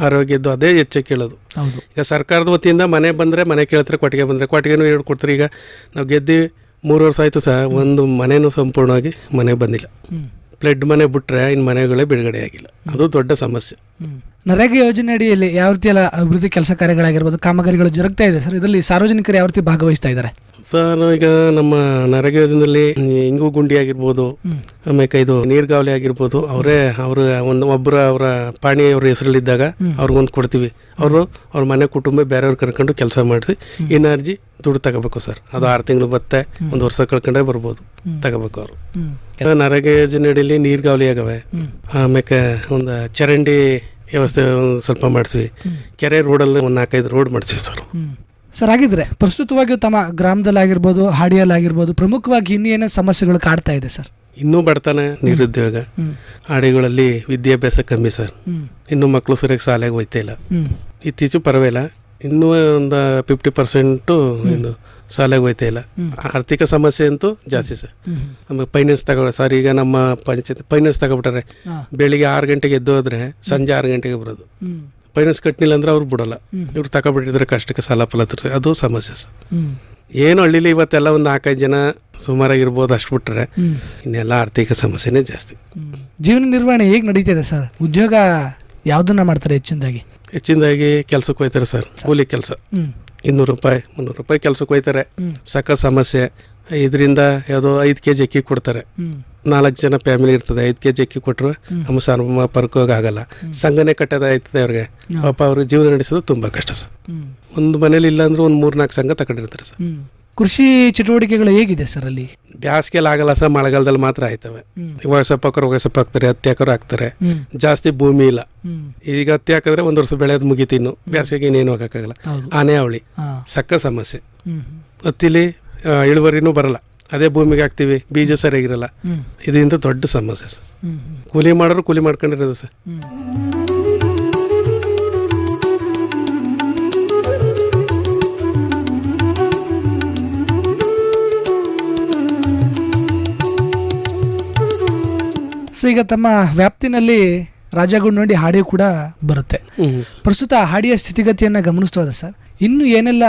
ಆರೋಗ್ಯದ್ದು ಅದೇ ಹೆಚ್ಚು ಕೇಳೋದು ಹೌದು. ಈಗ ಸರ್ಕಾರದ ವತಿಯಿಂದ ಮನೆ ಬಂದರೆ ಮನೆ ಕೇಳ್ತಾರೆ ಕೊಟ್ಟಿಗೆ ಬಂದರೆ ಕೊಟ್ಟಿಗೆನೂ ಹೇಳ್ಕೊಡ್ತಾರೆ ಕೊಡ್ತಾರೆ. ಈಗ ನಾವು ಗೆದ್ದು ಮೂರು ವರ್ಷ ಆಯಿತು ಸರ್ ಒಂದು ಮನೆನೂ ಸಂಪೂರ್ಣವಾಗಿ ಮನೆ ಬಂದಿಲ್ಲ. ಹ್ಮ್. ಫ್ಲಡ್ ಮನೆ ಬಿಟ್ಟರೆ ಇನ್ನು ಮನೆಗಳೇ ಬಿಡುಗಡೆ ಆಗಿಲ್ಲ ಅದು ದೊಡ್ಡ ಸಮಸ್ಯೆ. ಹ್ಮ್. ನರೇಗಾ ಯೋಜನೆ ಅಡಿಯಲ್ಲಿ ಯಾವ ರೀತಿ ಎಲ್ಲ ಅಭಿವೃದ್ಧಿ ಕೆಲಸ ಕಾರ್ಯಗಳಾಗಿರ್ಬೋದು ಕಾಮಗಾರಿಗಳು ಜರುಗ್ತಾ ಇದೆ ಸರ್? ಇದರಲ್ಲಿ ಸಾರ್ವಜನಿಕರು ಯಾವ ರೀತಿ ಭಾಗವಹಿಸ್ತಾ ಇದ್ದಾರೆ? ಸರ್ ಈಗ ನಮ್ಮ ನರೇಗಾ ಯೋಜನೆಯಲ್ಲಿ ಇಂಗು ಗುಂಡಿ ಆಗಿರ್ಬೋದು ಆಮೇಲೆ ಇದು ನೀರ್ಗಾವಲಿ ಆಗಿರ್ಬೋದು ಅವರೇ ಅವರು ಒಂದು ಒಬ್ಬರ ಅವರ ಪಾಣಿ ಅವ್ರ ಹೆಸರಲ್ಲಿದ್ದಾಗ ಅವ್ರಿಗೊಂದು ಕೊಡ್ತೀವಿ. ಅವರು ಅವ್ರ ಮನೆ ಕುಟುಂಬ ಬೇರೆಯವ್ರು ಕರ್ಕೊಂಡು ಕೆಲಸ ಮಾಡಿಸಿ ಎನರ್ಜಿ ದುಡ್ಡು ತಗೋಬೇಕು ಸರ್. ಅದು ಆರು ತಿಂಗಳು ಬತ್ತೆ ಒಂದು ವರ್ಷ ಕಳ್ಕೊಂಡೇ ಬರ್ಬೋದು ತಗೋಬೇಕು ಅವರು. ನರೇಗಾ ಯೋಜನೆ ಅಡಿಯಲ್ಲಿ ನೀರ್ಗಾವಲಿ ಆಗವೆ ಆಮೇಲೆ ಒಂದು ಚರಂಡಿ ವ್ಯವಸ್ಥೆ ಒಂದ್ ಸ್ವಲ್ಪ ಮಾಡಿಸ್ವಿ. ಕೆರೆ ರೋಡಲ್ಲಿ ಒಂದು ನಾಲ್ಕೈದು ರೋಡ್ ಮಾಡಿಸ್ವಿ ಸರ್. ಸರ್ ಆಗಿದ್ರೆ ಪ್ರಸ್ತುತವಾಗಿ ತಮ್ಮ ಗ್ರಾಮದಲ್ಲಾಗಿರ್ಬೋದು ಹಾಡಿಯಲ್ಲಾಗಿರ್ಬೋದು ಪ್ರಮುಖವಾಗಿ ಇನ್ನೇನು ಸಮಸ್ಯೆಗಳು ಕಾಡ್ತಾ ಇದೆ ಸರ್? ಇನ್ನೂ ಬಡತನ ನಿರುದ್ಯೋಗ. ಹಾಡಿಗಳಲ್ಲಿ ವಿದ್ಯಾಭ್ಯಾಸ ಕಮ್ಮಿ ಸರ್. ಇನ್ನೂ ಮಕ್ಕಳು ಸರಿಯಾಗಿ ಶಾಲೆಗೆ ಹೋಯ್ತಾ ಇಲ್ಲ. ಇತ್ತೀಚೆಗೆ ಪರವಾಗಿಲ್ಲ. ಇನ್ನೂ ಒಂದು ಫಿಫ್ಟಿ ಪರ್ಸೆಂಟು ಶಾಲೆಗೆ ಹೋಯ್ತಾ ಇಲ್ಲ. ಆರ್ಥಿಕ ಸಮಸ್ಯೆ ಅಂತೂ ಜಾಸ್ತಿ ಸರ್. ನಮಗೆ ಫೈನಾನ್ಸ್ ತಗೋ ಸರ್ ಈಗ ನಮ್ಮ ಪಂಚಾಯತ್ ಫೈನಾನ್ಸ್ ತಗೊಬಿಟ್ಟಾರೆ. ಬೆಳಿಗ್ಗೆ ಆರು ಗಂಟೆಗೆ ಎದ್ದು ಹೋದ್ರೆ ಸಂಜೆ ಆರು ಗಂಟೆಗೆ ಬರೋದು. ಫೈನಾನ್ಸ್ ಕಟ್ಟಿಲ್ಲ ಅಂದ್ರೆ ಅವ್ರು ಬಿಡೋಲ್ಲ. ಇವ್ರು ತಗೊಬಿಟ್ಟಿದ್ರೆ ಕಷ್ಟಕ್ಕೆ ಸಾಲ ಫಲ ಅದು ಸಮಸ್ಯೆ ಸರ್. ಏನು ಹಳ್ಳಿಲಿ ಇವತ್ತೆಲ್ಲ ಒಂದು ನಾಲ್ಕೈದು ಜನ ಸುಮಾರಾಗಿರ್ಬೋದು ಅಷ್ಟು ಬಿಟ್ಟರೆ ಇನ್ನೆಲ್ಲ ಆರ್ಥಿಕ ಸಮಸ್ಯೆನೇ ಜಾಸ್ತಿ. ಜೀವನ ನಿರ್ವಹಣೆ ಹೇಗೆ ನಡೀತಿದೆ ಸರ್? ಉದ್ಯೋಗ ಯಾವುದನ್ನ ಮಾಡ್ತಾರೆ ಹೆಚ್ಚಿನದಾಗಿ? ಹೆಚ್ಚಿನದಾಗಿ ಕೆಲಸಕ್ಕೆ ಹೋಯ್ತಾರೆ ಸರ್. ಕೂಲಿ ಕೆಲಸ. ಇನ್ನೂರು ರೂಪಾಯಿ ಮುನ್ನೂರು ರೂಪಾಯಿ ಕೆಲಸಕ್ಕೆ ಹೋಯ್ತಾರೆ. ಸಕ್ಕ ಸಮಸ್ಯೆ. ಇದರಿಂದ ಯಾವುದೋ ಐದು ಕೆ ಜಿ ಅಕ್ಕಿ ಕೊಡ್ತಾರೆ. ನಾಲ್ಕು ಜನ ಫ್ಯಾಮಿಲಿ ಇರ್ತದೆ ಐದು ಕೆ ಜಿ ಅಕ್ಕಿ ಕೊಟ್ಟರು ನಮ್ಮ ಸರ್ಮ ಆಗಲ್ಲ. ಸಂಘನೆ ಕಟ್ಟೋದು ಆಯ್ತದೆ ಅವ್ರಿಗೆ. ಪಾಪ ಅವ್ರಿಗೆ ಜೀವನ ನಡೆಸೋದು ತುಂಬ ಕಷ್ಟ ಸರ್. ಒಂದು ಮನೇಲಿ ಇಲ್ಲಾಂದ್ರೆ ಒಂದು ಮೂರ್ನಾಲ್ಕು ಸಂಘ ತಗೊಂಡಿರ್ತಾರೆ ಸರ್. ಕೃಷಿ ಚಟುವಟಿಕೆಗಳು ಹೇಗಿದೆ ಸರ್ ಅಲ್ಲಿ? ಬ್ಯಾಸಿಗೆ ಆಗಲ್ಲ ಸರ್ ಮಳೆಗಾಲದಲ್ಲಿ ಮಾತ್ರ ಆಯ್ತವೆ. ವಯಸ್ಸಪ್ಪಕ್ಕರು ವಯಸ್ಸಪ್ಪ ಹಾಕ್ತಾರೆ ಹತ್ತಿ ಹಾಕೋರು ಹಾಕ್ತಾರೆ. ಜಾಸ್ತಿ ಭೂಮಿ ಇಲ್ಲ. ಈಗ ಹತ್ತಿ ಹಾಕಿದ್ರೆ ಒಂದು ವರ್ಷ ಬೆಳೆಯೋದು ಮುಗೀತು ಇನ್ನು. ಬೇಸಿಗೆಗೆ ಇನ್ನೇನು ಹಾಕೋಕ್ಕಾಗಲ್ಲ. ಆನೆ ಅವಳಿ. ಸಕ್ಕ ಸಮಸ್ಯೆ. ಹತ್ತಿಲಿ ಇಳುವರಿನೂ ಬರಲ್ಲ. ಅದೇ ಭೂಮಿಗೆ ಹಾಕ್ತೀವಿ ಬೀಜ ಸರಿಯಾಗಿರಲ್ಲ. ಇದರಿಂದ ದೊಡ್ಡ ಸಮಸ್ಯೆ ಸರ್. ಕೂಲಿ ಮಾಡೋರು ಕೂಲಿ ಮಾಡ್ಕೊಂಡಿರೋದು ಸರ್. ಸೊ ಈಗ ತಮ್ಮ ವ್ಯಾಪ್ತಿನಲ್ಲಿ ರಾಜಗುಂಡಿ ಹಾಡಿ ಕೂಡ ಬರುತ್ತೆ. ಪ್ರಸ್ತುತ ಹಾಡಿಯ ಸ್ಥಿತಿಗತಿಯನ್ನು ಗಮನಿಸ್ತೋದ ಸರ್. ಇನ್ನು ಏನೆಲ್ಲ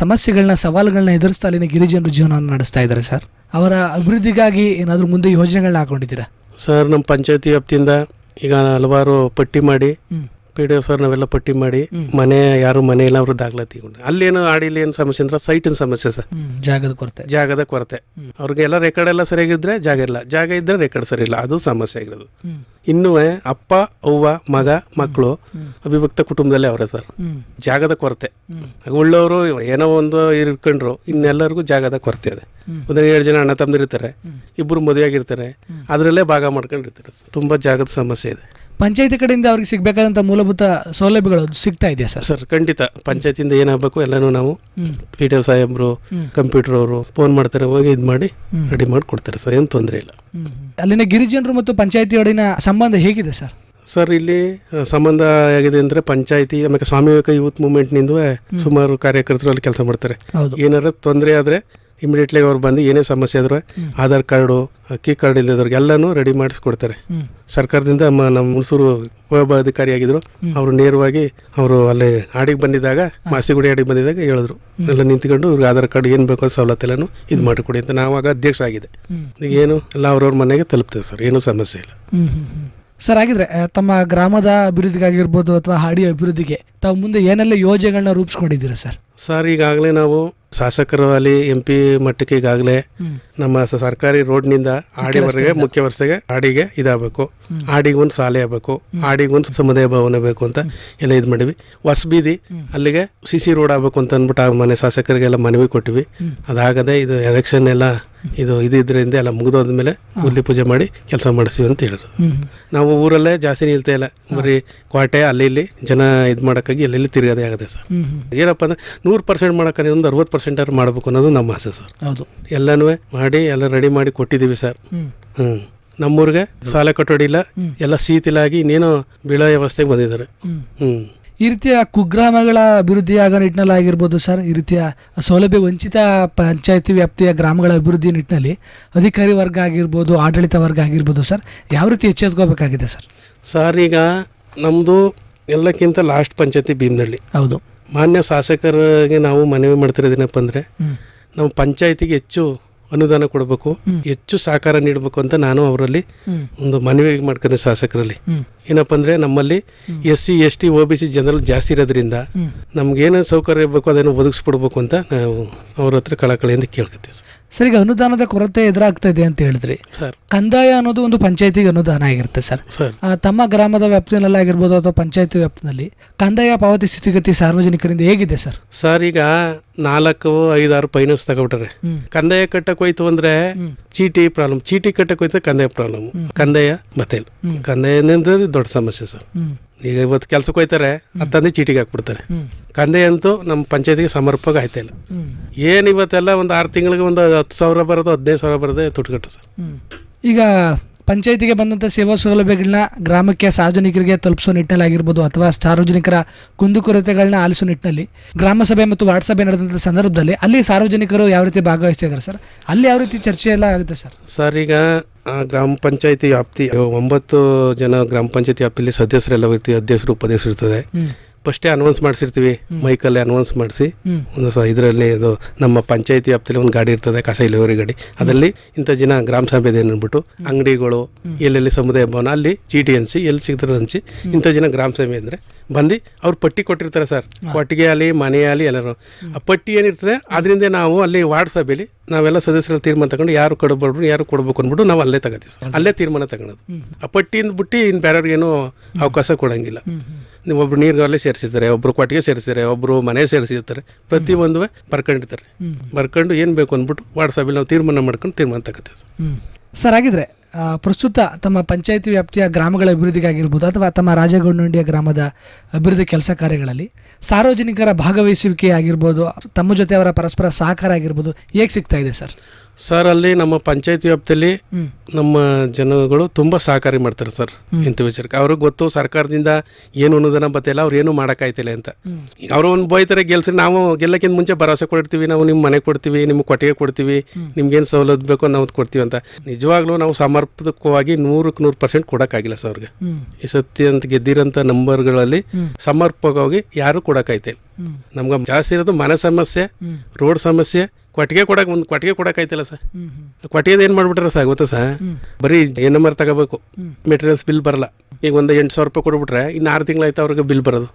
ಸಮಸ್ಯೆಗಳನ್ನ ಸವಾಲುಗಳನ್ನ ಎದುರಿಸ್ತಾ ಅಲ್ಲಿನ ಗಿರಿಜನರು ಜೀವನವನ್ನು ನಡೆಸ್ತಾ ಇದ್ದಾರೆ ಸರ್? ಅವರ ಅಭಿವೃದ್ಧಿಗಾಗಿ ಏನಾದರೂ ಮುಂದೆ ಯೋಜನೆಗಳನ್ನ ಹಾಕೊಂಡಿದ್ದೀರಾ? ಸರ್ ನಮ್ಮ ಪಂಚಾಯತಿ ವ್ಯಾಪ್ತಿಯಿಂದ ಈಗ ಹಲವಾರು ಪಟ್ಟಿ ಮಾಡಿ ಪಿ ಡಿ ಎಫ್ ಸರ್ ನಾವೆಲ್ಲ ಪಟ್ಟಿ ಮಾಡಿ ಮನೆ ಯಾರು ಮನೆ ಇಲ್ಲ ಅವರು ದಾಖಲಾತಿ ಅಲ್ಲೇನು ಆಡಿಲಿ ಏನು ಸಮಸ್ಯೆ ಅಂದ್ರೆ ಸೈಟಿನ ಸಮಸ್ಯೆ ಸರ್. ಜಾಗದ ಕೊರತೆ. ಜಾಗದ ಕೊರತೆ. ಅವ್ರಿಗೆಲ್ಲ ರೆಕಾರ್ಡ್ ಎಲ್ಲ ಸರಿಯಾಗಿದ್ರೆ ಜಾಗ ಇಲ್ಲ. ಜಾಗ ಇದ್ರೆ ರೆಕಾರ್ಡ್ ಸರಿ ಇಲ್ಲ. ಅದು ಸಮಸ್ಯೆ ಆಗಿರೋದು. ಇನ್ನು ಇನ್ನೂ ಅಪ್ಪ ಅವ್ವ ಮಗ ಮಕ್ಕಳು ಅವಿಭಕ್ತ ಕುಟುಂಬದಲ್ಲೇ ಅವರೇ ಸರ್. ಜಾಗದ ಕೊರತೆ. ಉಳ್ಳವರು ಏನೋ ಒಂದು ಇರ್ಕೊಂಡ್ರು ಇನ್ನೆಲ್ಲರಿಗೂ ಜಾಗದ ಕೊರತೆ ಇದೆ ಅಂದ್ರೆ ಏಳು ಜನ ಅಣ್ಣ ತಮ್ಮದಿರ್ತಾರೆ ಇಬ್ಬರು ಮದುವೆ ಆಗಿರ್ತಾರೆ ಅದರಲ್ಲೇ ಭಾಗ ಮಾಡ್ಕೊಂಡಿರ್ತಾರೆ. ತುಂಬ ಜಾಗದ ಸಮಸ್ಯೆ ಇದೆ. ಪಂಚಾಯತಿ ಕಡೆಯಿಂದ ಅವ್ರಿಗೆ ಸಿಗಬೇಕಾದಂಥ ಮೂಲಭೂತ ಸೌಲಭ್ಯಗಳು ಸಿಗ್ತಾ ಇದೆಯಾ ಸರ್? ಸರ್ ಖಂಡಿತ. ಪಂಚಾಯತಿಯಿಂದ ಏನಾಗಬೇಕು ಎಲ್ಲಾನು ನಾವು ಪಿ ಡಿ ಎಫ್ ಸಾಹೇಬ್ರು ಕಂಪ್ಯೂಟರ್ ಅವರು ಫೋನ್ ಮಾಡ್ತಾರೆ ಹೋಗಿ ಇದು ಮಾಡಿ ರೆಡಿ ಮಾಡಿ ಕೊಡ್ತಾರೆ ಸರ್ ಏನು ತೊಂದರೆ ಇಲ್ಲ. ಅಲ್ಲಿನ ಗಿರಿಜನರು ಮತ್ತು ಪಂಚಾಯತಿಯೊಡಿನ ಸಂಬಂಧ ಹೇಗಿದೆ ಸರ್? ಸರ್ ಇಲ್ಲಿ ಸಂಬಂಧ ಆಗಿದೆ ಅಂದ್ರೆ ಪಂಚಾಯತಿ ಆಮೇಲೆ ಸ್ವಾಮಿ ವಿವೇಕ ಯೂತ್ ಮೂವ್ಮೆಂಟ್ನಿಂದ ಸುಮಾರು ಕಾರ್ಯಕರ್ತರು ಅಲ್ಲಿ ಕೆಲಸ ಮಾಡ್ತಾರೆ. ಏನಾರ ತೊಂದರೆ ಆದರೆ ಇಮಿಡಿಯೇಟ್ಲಿ ಅವ್ರು ಬಂದು ಏನೇ ಸಮಸ್ಯೆ ಆದರೂ ಆಧಾರ್ ಕಾರ್ಡು ಅಕ್ಕಿ ಕಾರ್ಡ್ ಇಲ್ಲದವ್ರಿಗೆ ಎಲ್ಲನೂ ರೆಡಿ ಮಾಡಿಸ್ಕೊಡ್ತಾರೆ. ಸರ್ಕಾರದಿಂದ ನಮ್ಮ ಹುಣಸೂರು ಉಪವಿಭಾಗಾಧಿಕಾರಿಯಾಗಿದ್ರು ಅವರು ನೇರವಾಗಿ ಅವರು ಅಲ್ಲಿ ಆಡಿಗೆ ಬಂದಿದ್ದಾಗ ಮಾಸಿಗುಡಿ ಆಡಿಗೆ ಬಂದಿದ್ದಾಗ ಹೇಳಿದ್ರು. ಎಲ್ಲ ನಿಂತ್ಕೊಂಡು ಇವ್ರಿಗೆ ಆಧಾರ್ ಕಾರ್ಡ್ ಏನು ಬೇಕೋ ಸವಲತ್ತು ಸವಲತ್ತೆಲ್ಲನೂ ಇದು ಮಾಡಿಕೊಡಿ ಅಂತ ನಾವಾಗ ಅಧ್ಯಕ್ಷ ಆಗಿದೆ ಈಗ ಏನು ಎಲ್ಲ ಅವ್ರವ್ರ ಮನೆಗೆ ತಲುಪ್ತೇವೆ ಸರ್ ಏನೂ ಸಮಸ್ಯೆ ಇಲ್ಲ. ಸರ್ ಹಾಗಿದ್ರೆ ತಮ್ಮ ಗ್ರಾಮದ ಅಭಿವೃದ್ಧಿಗಾಗಿರ್ಬೋದು ಅಥವಾ ಹಾಡಿಯ ಅಭಿವೃದ್ಧಿಗೆ ತಾವು ಮುಂದೆ ಏನೆಲ್ಲ ಯೋಜನೆಗಳನ್ನ ರೂಪಿಸ್ಕೊಂಡಿದ್ದೀರಾ ಸರ್? ಸರ್ ಈಗಾಗಲೇ ನಾವು ಶಾಸಕರು ಅಲ್ಲಿ ಎಂ ಪಿ ಮಟ್ಟಕ್ಕೆ ಈಗಾಗಲೇ ನಮ್ಮ ಸರ್ಕಾರಿ ರೋಡ್ನಿಂದ ಆಡಿವರೆಗೆ ಮುಖ್ಯ ವರ್ಷಗೆ ಆಡಿಗೆ ಇದಾಗಬೇಕು. ಆಡಿಗೆ ಒಂದು ಶಾಲೆ ಆಗಬೇಕು. ಆಡಿಗೆ ಒಂದು ಸಮುದಾಯ ಭವನ ಬೇಕು ಅಂತ ಎಲ್ಲ ಇದು ಮಾಡಿವಿ ಹೊಸ ಬೀದಿ ಅಲ್ಲಿಗೆ ಸಿ ಸಿ ರೋಡ್ ಆಗಬೇಕು ಅಂತ ಅಂದ್ಬಿಟ್ಟು ಆ ಮನೆ ಶಾಸಕರಿಗೆಲ್ಲ ಮನವಿ ಕೊಟ್ಟಿವಿ. ಅದಾಗದೆ ಇದು ಎಲೆಕ್ಷನ್ ಎಲ್ಲ ಇದು ಇದು ಇದರಿಂದ ಎಲ್ಲ ಮುಗಿದೋದ್ಮೇಲೆ ಕೂದಲಿ ಪೂಜೆ ಮಾಡಿ ಕೆಲಸ ಮಾಡಿಸ್ತೀವಿ ಅಂತ ಹೇಳಿದ್ರು. ನಾವು ಊರಲ್ಲೇ ಜಾಸ್ತಿ ನಿಲ್ತಾ ಇಲ್ಲ. ಬರೀ ಕ್ವಾಟೆ ಅಲ್ಲಿ ಇಲ್ಲಿ ಜನ ಇದು ಮಾಡೋಕ್ಕಾಗಿ ಎಲ್ಲೆಲ್ಲಿ ತಿರುಗದೇ ಆಗದೆ ಸರ್. ಏನಪ್ಪ ಅಂದ್ರೆ ನೂರು ಪರ್ಸೆಂಟ್ ಮಾಡೋಕೆ ಒಂದು ಅರವತ್ತು ಪರ್ಸೆಂಟ್ ಆರು ಮಾಡಬೇಕು ಅನ್ನೋದು ನಮ್ಮ ಆಸೆ ಸರ್. ಹೌದು. ಎಲ್ಲನೂ ಮಾಡಿ ಎಲ್ಲ ರೆಡಿ ಮಾಡಿ ಕೊಟ್ಟಿದ್ದೀವಿ ಸರ್. ಹ್ಞೂ ನಮ್ಮೂರಿಗೆ ಸಾಲ ಕಟ್ಟೋಡಿಲ್ಲ ಎಲ್ಲ ಶೀತಿಲಾಗಿ ಇನ್ನೇನೋ ಬೀಳೋ ವ್ಯವಸ್ಥೆಗೆ ಬಂದಿದ್ದಾರೆ. ಹ್ಞೂ ಈ ರೀತಿಯ ಕುಗ್ರಾಮಗಳ ಅಭಿವೃದ್ಧಿ ಆಗೋ ನಿಟ್ಟಿನಲ್ಲಿ ಆಗಿರ್ಬೋದು ಸರ್ ಈ ರೀತಿಯ ಸೌಲಭ್ಯ ವಂಚಿತ ಪಂಚಾಯತಿ ವ್ಯಾಪ್ತಿಯ ಗ್ರಾಮಗಳ ಅಭಿವೃದ್ಧಿ ನಿಟ್ಟಿನಲ್ಲಿ ಅಧಿಕಾರಿ ವರ್ಗ ಆಗಿರ್ಬೋದು ಆಡಳಿತ ವರ್ಗ ಆಗಿರ್ಬೋದು ಸರ್ ಯಾವ ರೀತಿ ಎಚ್ಚೆತ್ಕೋಬೇಕಾಗಿದೆ ಸರ್? ಸರ್ ಈಗ ನಮ್ಮದು ಎಲ್ಲಕ್ಕಿಂತ ಲಾಸ್ಟ್ ಪಂಚಾಯತಿ ಭೀಮನಹಳ್ಳಿ ಹೌದು. ಮಾನ್ಯ ಶಾಸಕರಿಗೆ ನಾವು ಮನವಿ ಮಾಡ್ತಿರೋದೇನಪ್ಪ ಅಂದರೆ. ನಮ್ಮ ಪಂಚಾಯತಿಗೆ ಹೆಚ್ಚು ಅನುದಾನ ಕೊಡಬೇಕು ಹೆಚ್ಚು ಸಹಕಾರ ನೀಡಬೇಕು ಅಂತ ನಾನು ಅವರಲ್ಲಿ ಒಂದು ಮನವಿ ಮಾಡ್ಕೊಂಡೆ ಶಾಸಕರಲ್ಲಿ. ಏನಪ್ಪ ಅಂದರೆ ನಮ್ಮಲ್ಲಿ S C S T O B C general ಜಾಸ್ತಿ ಇರೋದ್ರಿಂದ ನಮ್ಗೇನೇನು ನಮ್ಗೇನು ಸೌಕರ್ಯ ಬೇಕು ಅದನ್ನು ಒದಗಿಸ್ಬಿಡ್ಬೇಕು ಅಂತ ನಾವು ಅವ್ರ ಹತ್ರ ಕಳಕಳಿಯಿಂದ ಕೇಳ್ಕೊತೀವಿ ಸರ್. ಸರ್ ಈಗ ಅನುದಾನದ ಕೊರತೆ ಎದುರಾಗ್ತಾ ಇದೆ ಅಂತ ಹೇಳಿದ್ರಿ. ಸರ್. ಕಂದಾಯ ಅನ್ನೋದು ಒಂದು ಪಂಚಾಯತಿಗೆ ಅನುದಾನ ಆಗಿರುತ್ತೆ ಸರ್. ಸರ್. ಆ, ತಮ್ಮ ಗ್ರಾಮದ ವ್ಯಾಪ್ತಿನಲ್ಲಿ ಆಗಿರ್ಬೋದು ಅಥವಾ ಪಂಚಾಯತಿ ವ್ಯಾಪ್ತಿನಲ್ಲಿ ಕಂದಾಯ ಪಾವತಿ ಸ್ಥಿತಿಗತಿ ಸಾರ್ವಜನಿಕರಿಂದ ಹೇಗಿದೆ ಸರ್? ಸರ್ ಈಗ ನಾಲ್ಕು ಐದಾರು ಫೈನಾನ್ಸ್ ತಗೊಬಿಟ್ರೆ. ಹ್ಮ್. ಕಂದಾಯ ಕಟ್ಟಕ್ಕೆ ಹೋಯ್ತು ಅಂದ್ರೆ ಚೀಟಿ ಪ್ರಾಬ್ಲಮ್. ಚೀಟಿ ಕಟ್ಟಕ್ಕೆ ಹೋಯ್ತು ಕಂದಾಯ ಪ್ರಾಬ್ಲಮ್. ಕಂದಾಯ ಮತ್ತೆ ಕಂದಾಯ ದೊಡ್ಡ ಸಮಸ್ಯೆ ಸರ್. ಈಗ ಇವತ್ತು ಕೆಲ್ಸಕ್ಕೆ ಹೋಯ್ತಾರೆ ಅಂತಂದು ಚೀಟಿಗೆ ಹಾಕ್ಬಿಡ್ತಾರೆ. ಕಂದೆ ಅಂತೂ ನಮ್ಮ ಪಂಚಾಯತಿಗೆ ಸಮರ್ಪಕ ಆಯ್ತಾ ಇಲ್ಲ. ಏನು ಇವತ್ತೆಲ್ಲ ಒಂದು ಆರು ತಿಂಗಳಿಗೆ ಒಂದು ಹತ್ತು ಸಾವಿರ ಬರೋದು ಹದಿನೈದು ಸಾವಿರ ಬರೋದೇ ತುಟ್ಕಟ್ಟು ಸರ್. ಈಗ ಪಂಚಾಯತಿಗೆ ಬಂದಂಥ ಸೇವಾ ಸೌಲಭ್ಯಗಳನ್ನ ಗ್ರಾಮಕ್ಕೆ ಸಾರ್ವಜನಿಕರಿಗೆ ತಲುಪಿಸೋ ನಿಟ್ಟಿನಲ್ಲಿ ಆಗಿರ್ಬೋದು ಅಥವಾ ಸಾರ್ವಜನಿಕರ ಕುಂದುಕೊರತೆಗಳನ್ನ ಆಲಿಸೋ ನಿಟ್ಟಿನಲ್ಲಿ ಗ್ರಾಮ ಸಭೆ ಮತ್ತು ವಾರ್ಡ್ ಸಭೆ ನಡೆದಂಥ ಸಂದರ್ಭದಲ್ಲಿ ಅಲ್ಲಿ ಸಾರ್ವಜನಿಕರು ಯಾವ ರೀತಿ ಭಾಗವಹಿಸ್ತಾ ಇದ್ದಾರೆ ಸರ್? ಅಲ್ಲಿ ಯಾವ ರೀತಿ ಚರ್ಚೆ ಎಲ್ಲ ಆಗುತ್ತೆ ಸರ್? ಸರ್ ಈಗ ಗ್ರಾಮ ಪಂಚಾಯತಿ ವ್ಯಾಪ್ತಿ ಒಂಬತ್ತು ಜನ ಗ್ರಾಮ ಪಂಚಾಯತಿ ವ್ಯಾಪ್ತಿಯಲ್ಲಿ ಸದಸ್ಯರೆಲ್ಲ ಇರ್ತೀವಿ ಅಧ್ಯಕ್ಷರು ಉಪಾಧ್ಯಕ್ಷರು ಇರ್ತದೆ. ಫಸ್ಟೇ ಅನೌನ್ಸ್ ಮಾಡಿಸಿರ್ತೀವಿ ಮೈಕಲ್ಲಿ ಅನೌನ್ಸ್ ಮಾಡಿಸಿ. ಒಂದು ಸಹ ಇದರಲ್ಲಿ ಇದು ನಮ್ಮ ಪಂಚಾಯತಿ ವ್ಯಾಪ್ತಿಯಲ್ಲಿ ಒಂದು ಗಾಡಿ ಇರ್ತದೆ ಕಸ ಇಳುವರಿ ಗಾಡಿ. ಅದರಲ್ಲಿ ಇಂಥ ಜನ ಗ್ರಾಮ ಸಭೆದು ಅಂದ್ಬಿಟ್ಟು ಅಂಗಡಿಗಳು ಎಲ್ಲೆಲ್ಲಿ ಸಮುದಾಯ ಭವನ ಅಲ್ಲಿ ಚೀಟಿ ಹಂಚಿ ಎಲ್ಲಿ ಸಿಗ್ತಾರೆ ಹಂಚಿ ಇಂಥ ಜನ ಗ್ರಾಮ ಸಭೆ ಅಂದರೆ ಬಂದು ಅವ್ರು ಪಟ್ಟಿ ಕೊಟ್ಟಿರ್ತಾರೆ ಸರ್. ಕೊಟ್ಟಿಗೆ ಅಲ್ಲಿ ಮನೆ ಅಲ್ಲಿ ಎಲ್ಲರೂ. ಆ ಪಟ್ಟಿ ಏನಿರ್ತದೆ ಅದರಿಂದ ನಾವು ಅಲ್ಲಿ ವಾರ್ಡ್ ಸಭೆಯಲ್ಲಿ ನಾವೆಲ್ಲ ಸದಸ್ಯರಲ್ಲಿ ತೀರ್ಮಾನ ತಗೊಂಡು ಯಾರು ಕೊಡಬಾರ್ದು ಯಾರು ಕೊಡಬೇಕು ಅಂದ್ಬಿಟ್ಟು ನಾವು ಅಲ್ಲೇ ತಗೋತೀವಿ ಸರ್. ಅಲ್ಲೇ ತೀರ್ಮಾನ ತಗೊಳೋದು. ಆ ಪಟ್ಟಿಯಿಂದ ಬಿಟ್ಟು ಇನ್ನು ಬೇರೆಯವ್ರಿಗೇನು ಅವಕಾಶ ಕೊಡೋಂಗಿಲ್ಲ. ನೀವು ಒಬ್ರು ಸೇರಿಸಿದ್ದಾರೆ ಒಬ್ರು ಕೊಟ್ಟಿಗೆ ಸೇರಿಸಿದ್ದಾರೆ ಒಬ್ರು ಮನೆ ಸೇರಿಸಿರ್ತಾರೆ. ಪ್ರತಿಯೊಂದು ಬರ್ಕೊಂಡಿರ್ತಾರೆ. ಬರ್ಕೊಂಡು ಏನು ಬೇಕು ಅಂದ್ಬಿಟ್ಟು ವಾಟ್ಸಪ್ಪಲ್ಲಿ ನಾವು ತೀರ್ಮಾನ ಮಾಡ್ಕೊಂಡು ತೀರ್ಮಾನ ತಗೋತೀವಿ ಸರ್. ಸರ್ ಆಗಿದ್ರೆ ಪ್ರಸ್ತುತ ತಮ್ಮ ಪಂಚಾಯತಿ ವ್ಯಾಪ್ತಿಯ ಗ್ರಾಮಗಳ ಅಭಿವೃದ್ಧಿಗಾಗಿರ್ಬೋದು ಅಥವಾ ತಮ್ಮ ರಾಜಗೌಂಡಿಯ ಗ್ರಾಮದ ಅಭಿವೃದ್ಧಿ ಕೆಲಸ ಕಾರ್ಯಗಳಲ್ಲಿ ಸಾರ್ವಜನಿಕರ ಭಾಗವಹಿಸುವಿಕೆ ಆಗಿರ್ಬೋದು, ತಮ್ಮ ಜೊತೆ ಅವರ ಪರಸ್ಪರ ಸಹಕಾರ ಆಗಿರ್ಬೋದು, ಹೇಗೆ ಸಿಗ್ತಾ ಇದೆ ಸರ್? ಸರ್ ಅಲ್ಲಿ ನಮ್ಮ ಪಂಚಾಯತಿ ವ್ಯಾಪ್ತಿಯಲ್ಲಿ ನಮ್ಮ ಜನಗಳು ತುಂಬ ಸಹಕಾರಿ ಮಾಡ್ತಾರೆ ಸರ್ ಇಂಥ ವಿಚಾರಕ್ಕೆ. ಅವ್ರಿಗೆ ಗೊತ್ತು ಸರ್ಕಾರದಿಂದ ಏನು ಅನ್ನೋದನ್ನ ಬತ್ತಿಲ್ಲ ಅವ್ರು ಏನು ಮಾಡೋಕ್ಕಾಯ್ತಿಲ್ಲ ಅಂತ. ಅವರು ಒಂದು ಬೈತಾರೆ ಗೆಲ್ಸಿ ನಾವು ಗೆಲ್ಲಕ್ಕಿಂತ ಮುಂಚೆ ಭರವಸೆ ಕೊಡ್ತೀವಿ ನಾವು ನಿಮ್ಮ ಮನೆ ಕೊಡ್ತೀವಿ ನಿಮ್ಗೆ ಕೊಟ್ಟಿಗೆ ಕೊಡ್ತೀವಿ ನಿಮ್ಗೇನು ಸೌಲಭ್ಯ ಬೇಕೋ ನಾವು ಕೊಡ್ತೀವಿ ಅಂತ. ನಿಜವಾಗ್ಲೂ ನಾವು ಸಮರ್ಪಕವಾಗಿ ನೂರಕ್ಕೆ ನೂರು ಪರ್ಸೆಂಟ್ ಕೊಡೋಕ್ಕಾಗಿಲ್ಲ ಸರ್ ಅವ್ರಿಗೆ. ಈ ಸತ್ಯ ಅಂತ ಗೆದ್ದಿರೋಂಥ ನಂಬರ್ಗಳಲ್ಲಿ ಸಮರ್ಪಕವಾಗಿ ಯಾರು ಕೊಡೋಕ್ಕಾಯ್ತಿಲ್ಲ. ನಮ್ಗೆ ಜಾಸ್ತಿ ಇರೋದು ಮನೆ ಸಮಸ್ಯೆ ರೋಡ್ ಸಮಸ್ಯೆ ಕೊಟ್ಟಿಗೆ ಕೊಡಕ್ಕೆ ಒಂದು ಕೊಟ್ಟಿಗೆ ಕೊಡೋಕ್ಕಾಯ್ತಿಲ್ಲ ಸರ್. ಕೊಟ್ಟಿಗೆದು ಏನು ಮಾಡ್ಬಿಟ್ರೆ ಸರ್ ಗೊತ್ತಾ ಸರ್? ಬರೀ ಎನ್ ಎಂ ಆರ್ ತಗೋಬೇಕು ಮೆಟೀರಿಯಲ್ಸ್ ಬಿಲ್ ಬರಲ್ಲ. ಈಗ ಒಂದು ಎಂಟು ಸಾವಿರ ರೂಪಾಯಿ ಕೊಟ್ಬಿಟ್ರೆ ಇನ್ನು ಆರು ತಿಂಗಳಾಯ್ತು ಅವ್ರಿಗೆ ಬಿಲ್ ಬರೋದು.